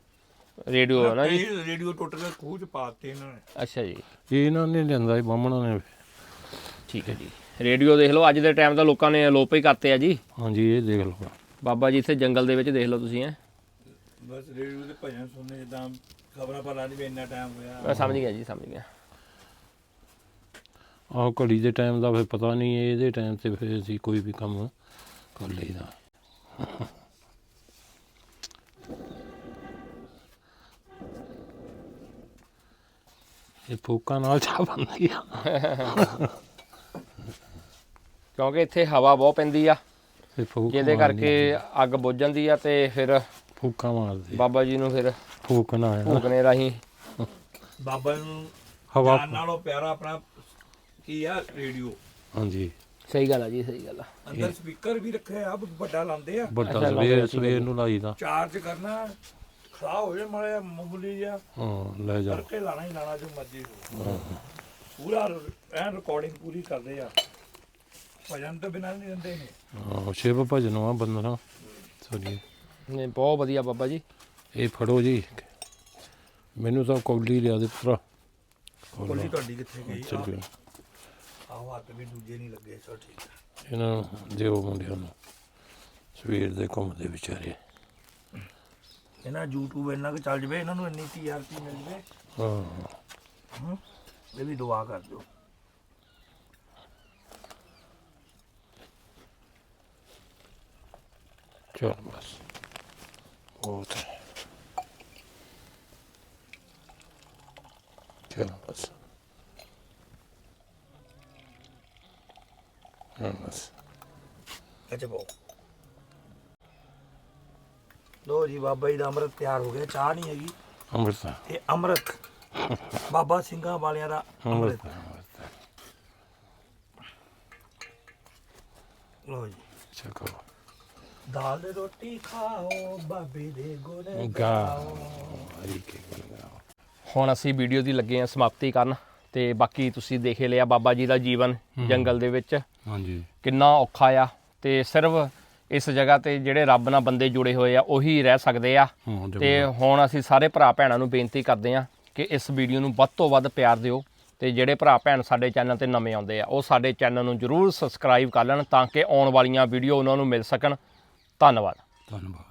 ਰੇਡੀਓ ਹੈ ਨਾ ਜੀ? ਰੇਡੀਓ ਟੁੱਟ ਕੇ ਖੂਹ ਚ ਪਾਤੇ ਇਹਨਾਂ ਨੇ। ਅੱਛਾ ਜੀ। ਇਹ ਇਹਨਾਂ ਨੇ ਲਿਆਂਦਾ ਇਹ ਬਾਹਮਣਾਂ ਨੇ। ਠੀਕ ਹੈ ਜੀ। ਰੇਡੀਓ ਦੇਖ ਲਓ ਅੱਜ ਦੇ ਟਾਈਮ ਦਾ ਲੋਕਾਂ ਨੇ ਅਲੋਪ ਹੀ ਕਰਤੇ ਆ ਜੀ। ਹਾਂਜੀ ਇਹ ਦੇਖ ਲਓ। ਬਾਬਾ ਜੀ ਇੱਥੇ ਜੰਗਲ ਦੇ ਵਿੱਚ ਦੇਖ ਲਓ ਤੁਸੀਂ ਹੈ। ਬਸ ਰੇਡੀਓ ਦੇ ਭਜਨ ਸੁਣਨੇ ਜਿੱਦਾਂ ਖਬਰਾਂ ਪਤਾ ਨਹੀਂ ਵੀ ਇੰਨਾ ਟਾਈਮ ਹੋਇਆ। ਮੈਂ ਸਮਝ ਗਿਆ ਜੀ ਸਮਝ ਗਿਆ। ਆਹ ਘੜੀ ਦੇ ਟਾਈਮ ਦਾ ਫਿਰ ਪਤਾ ਨਹੀਂ ਇਹਦੇ ਟਾਈਮ ਤੇ ਫਿਰ ਅਸੀਂ ਕੋਈ ਵੀ ਕੰਮ ਕਰ ਲਈਦਾ। ਇਹ ਫੂਕਾਂ ਨਾਲ ਚਾਹ ਬਣਦੀ ਆ ਕਿਉਂਕਿ ਇੱਥੇ ਹਵਾ ਬਹੁਤ ਪੈਂਦੀ ਆ। ਇਹ ਫੂਕ ਜਿਹਦੇ ਕਰਕੇ ਅੱਗ ਬੁੱਝ ਜਾਂਦੀ ਆ ਤੇ ਫਿਰ ਫੂਕਾਂ ਮਾਰਦੇ। ਬਾਬਾ ਜੀ ਨੂੰ ਫਿਰ ਫੂਕ ਨਾ ਆਇਆ। ਭੂਕਨੇ ਰਾਹੀਂ ਬਾਬਾ ਨੂੰ ਹਵਾ ਨਾਲੋਂ ਪਿਆਰਾ ਆਪਣਾ ਕੀ ਆ ਰੇਡੀਓ। ਹਾਂਜੀ। ਸਹੀ ਗੱਲ ਆ ਜੀ ਸਹੀ ਗੱਲ ਆ। ਅੰਦਰ ਸਪੀਕਰ ਵੀ ਰੱਖੇ ਆ ਵੱਡਾ ਲਾਉਂਦੇ ਆ। ਵੱਡਾ ਸਵੇਰ ਸਵੇਰ ਨੂੰ ਲਾਈਦਾ। ਚਾਰਜ ਕਰਨਾ। ਖੜਾ ਹੋ ਜਾ ਮਾੜਾ ਮਾਮੂਲੀ ਜਿਹਾ ਹਾਂ ਲੈ ਜਾ। ਕਰਕੇ ਲਾਣਾ ਹੀ ਲਾਣਾ ਜੋ ਮਰਜ਼ੀ ਹੋ। ਪੂਰਾ ਐਨ ਰਿਕਾਰਡਿੰਗ ਪੂਰੀ ਕਰਦੇ ਆ। ਭਜਨ ਤੋਂ ਬਿਨਾਂ ਨਹੀਂ ਰਹਿੰਦੇ ਨੇ। ਹਾਂ ਸ਼ਿਵ ਭਜਨ ਆ ਬੰਦਨਾ ਸੋਰੀ ਨੇ ਬਹੁਤ ਵਧੀਆ ਬਾਬਾ ਜੀ। ਇਹ ਫੜੋ ਜੀ। ਮੈਨੂੰ ਤਾਂ ਕੌਲੀ ਲਿਆ ਦੇ ਪੁੱਤਰਾ। ਕੋਲੀ ਤੁਹਾਡੀ ਕਿੱਥੇ ਗਈ? ਚੱਲ ਗਿਆ। ਆਹੋ ਹੱਥ ਵੀ ਦੂਜੇ ਨਹੀਂ ਲੱਗੇ ਚਲੋ ਠੀਕ ਇਹਨਾਂ ਦਿਓ ਮੁੰਡਿਆਂ ਨੂੰ। ਸਵੇਰ ਦੇ ਘੁੰਮਦੇ ਵਿਚਾਰੇ। ਇਹਨਾਂ YouTube ਇੰਨਾ ਕੁ ਚੱਲ ਜਵੇ ਇਹਨਾਂ ਨੂੰ ਇੰਨੀ TRP ਮਿਲ ਜਵੇ। ਹਾਂ। ਹਮ, ਇਹ ਦੁਆ ਕਰ ਦਿਓ। ਚਲ ਬਸ। ਬਹੁਤ ਹੈ ਚਲ ਬਸ। ਹਾਂ ਬਸ। ਅੱਛਾ ਬਹੁਤ। ਲੋ ਜੀ ਬਾਬਾ ਜੀ ਦਾ ਅੰਮ੍ਰਿਤ ਤਿਆਰ ਹੋ ਗਿਆ ਚਾਹ ਨਹੀਂ ਹੈਗੀ। ਅੰਮ੍ਰਿਤਾ ਇਹ ਅੰਮ੍ਰਿਤ ਬਾਬਾ ਸਿੰਘਾਂ ਵਾਲਿਆਂ ਦਾ ਅੰਮ੍ਰਿਤ। ਲੋ ਜੀ। ਚਕੋ। ਦਾਲ ਦੀ ਰੋਟੀ ਖਾਓ ਬਾਬੇ ਦੇ ਗੁਣ ਗਾ। ਹਰੀ ਕੇ ਗੁਣ ਗਾਓ ਹੁਣ ਅਸੀਂ ਵੀਡੀਓ ਦੀ ਲੱਗੇ ਆ ਸਮਾਪਤੀ ਕਰਨ ਤੇ ਬਾਕੀ ਤੁਸੀਂ ਦੇਖ ਲਿਆ ਬਾਬਾ ਜੀ ਦਾ ਜੀਵਨ ਜੰਗਲ ਦੇ ਵਿੱਚ। ਹਾਂਜੀ। ਕਿੰਨਾ ਔਖਾ ਆ ਤੇ ਸਿਰਫ ਇਸ ਜਗ੍ਹਾ ਤੇ ਜਿਹੜੇ ਰੱਬ ਨਾਲ ਬੰਦੇ ਜੁੜੇ ਹੋਏ ਆ ਉਹੀ ਰਹਿ ਸਕਦੇ ਆ। ਹਾਂ ਤੇ ਹੁਣ ਅਸੀਂ ਸਾਰੇ ਭਰਾ ਭੈਣਾਂ ਨੂੰ ਬੇਨਤੀ ਕਰਦੇ ਆ ਕਿ ਇਸ ਵੀਡੀਓ ਨੂੰ ਵੱਧ ਤੋਂ ਵੱਧ ਪਿਆਰ ਦਿਓ ਤੇ ਜਿਹੜੇ ਭਰਾ ਭੈਣ ਸਾਡੇ ਚੈਨਲ ਤੇ ਨਵੇਂ ਆਉਂਦੇ ਆ ਉਹ ਸਾਡੇ ਚੈਨਲ ਨੂੰ ਜਰੂਰ ਸਬਸਕ੍ਰਾਈਬ ਕਰ ਲੈਣ ਤਾਂ ਕਿ ਆਉਣ ਵਾਲੀਆਂ ਵੀਡੀਓ ਉਹਨਾਂ ਨੂੰ ਮਿਲ ਸਕਣ। ਧੰਨਵਾਦ। ਧੰਨਵਾਦ।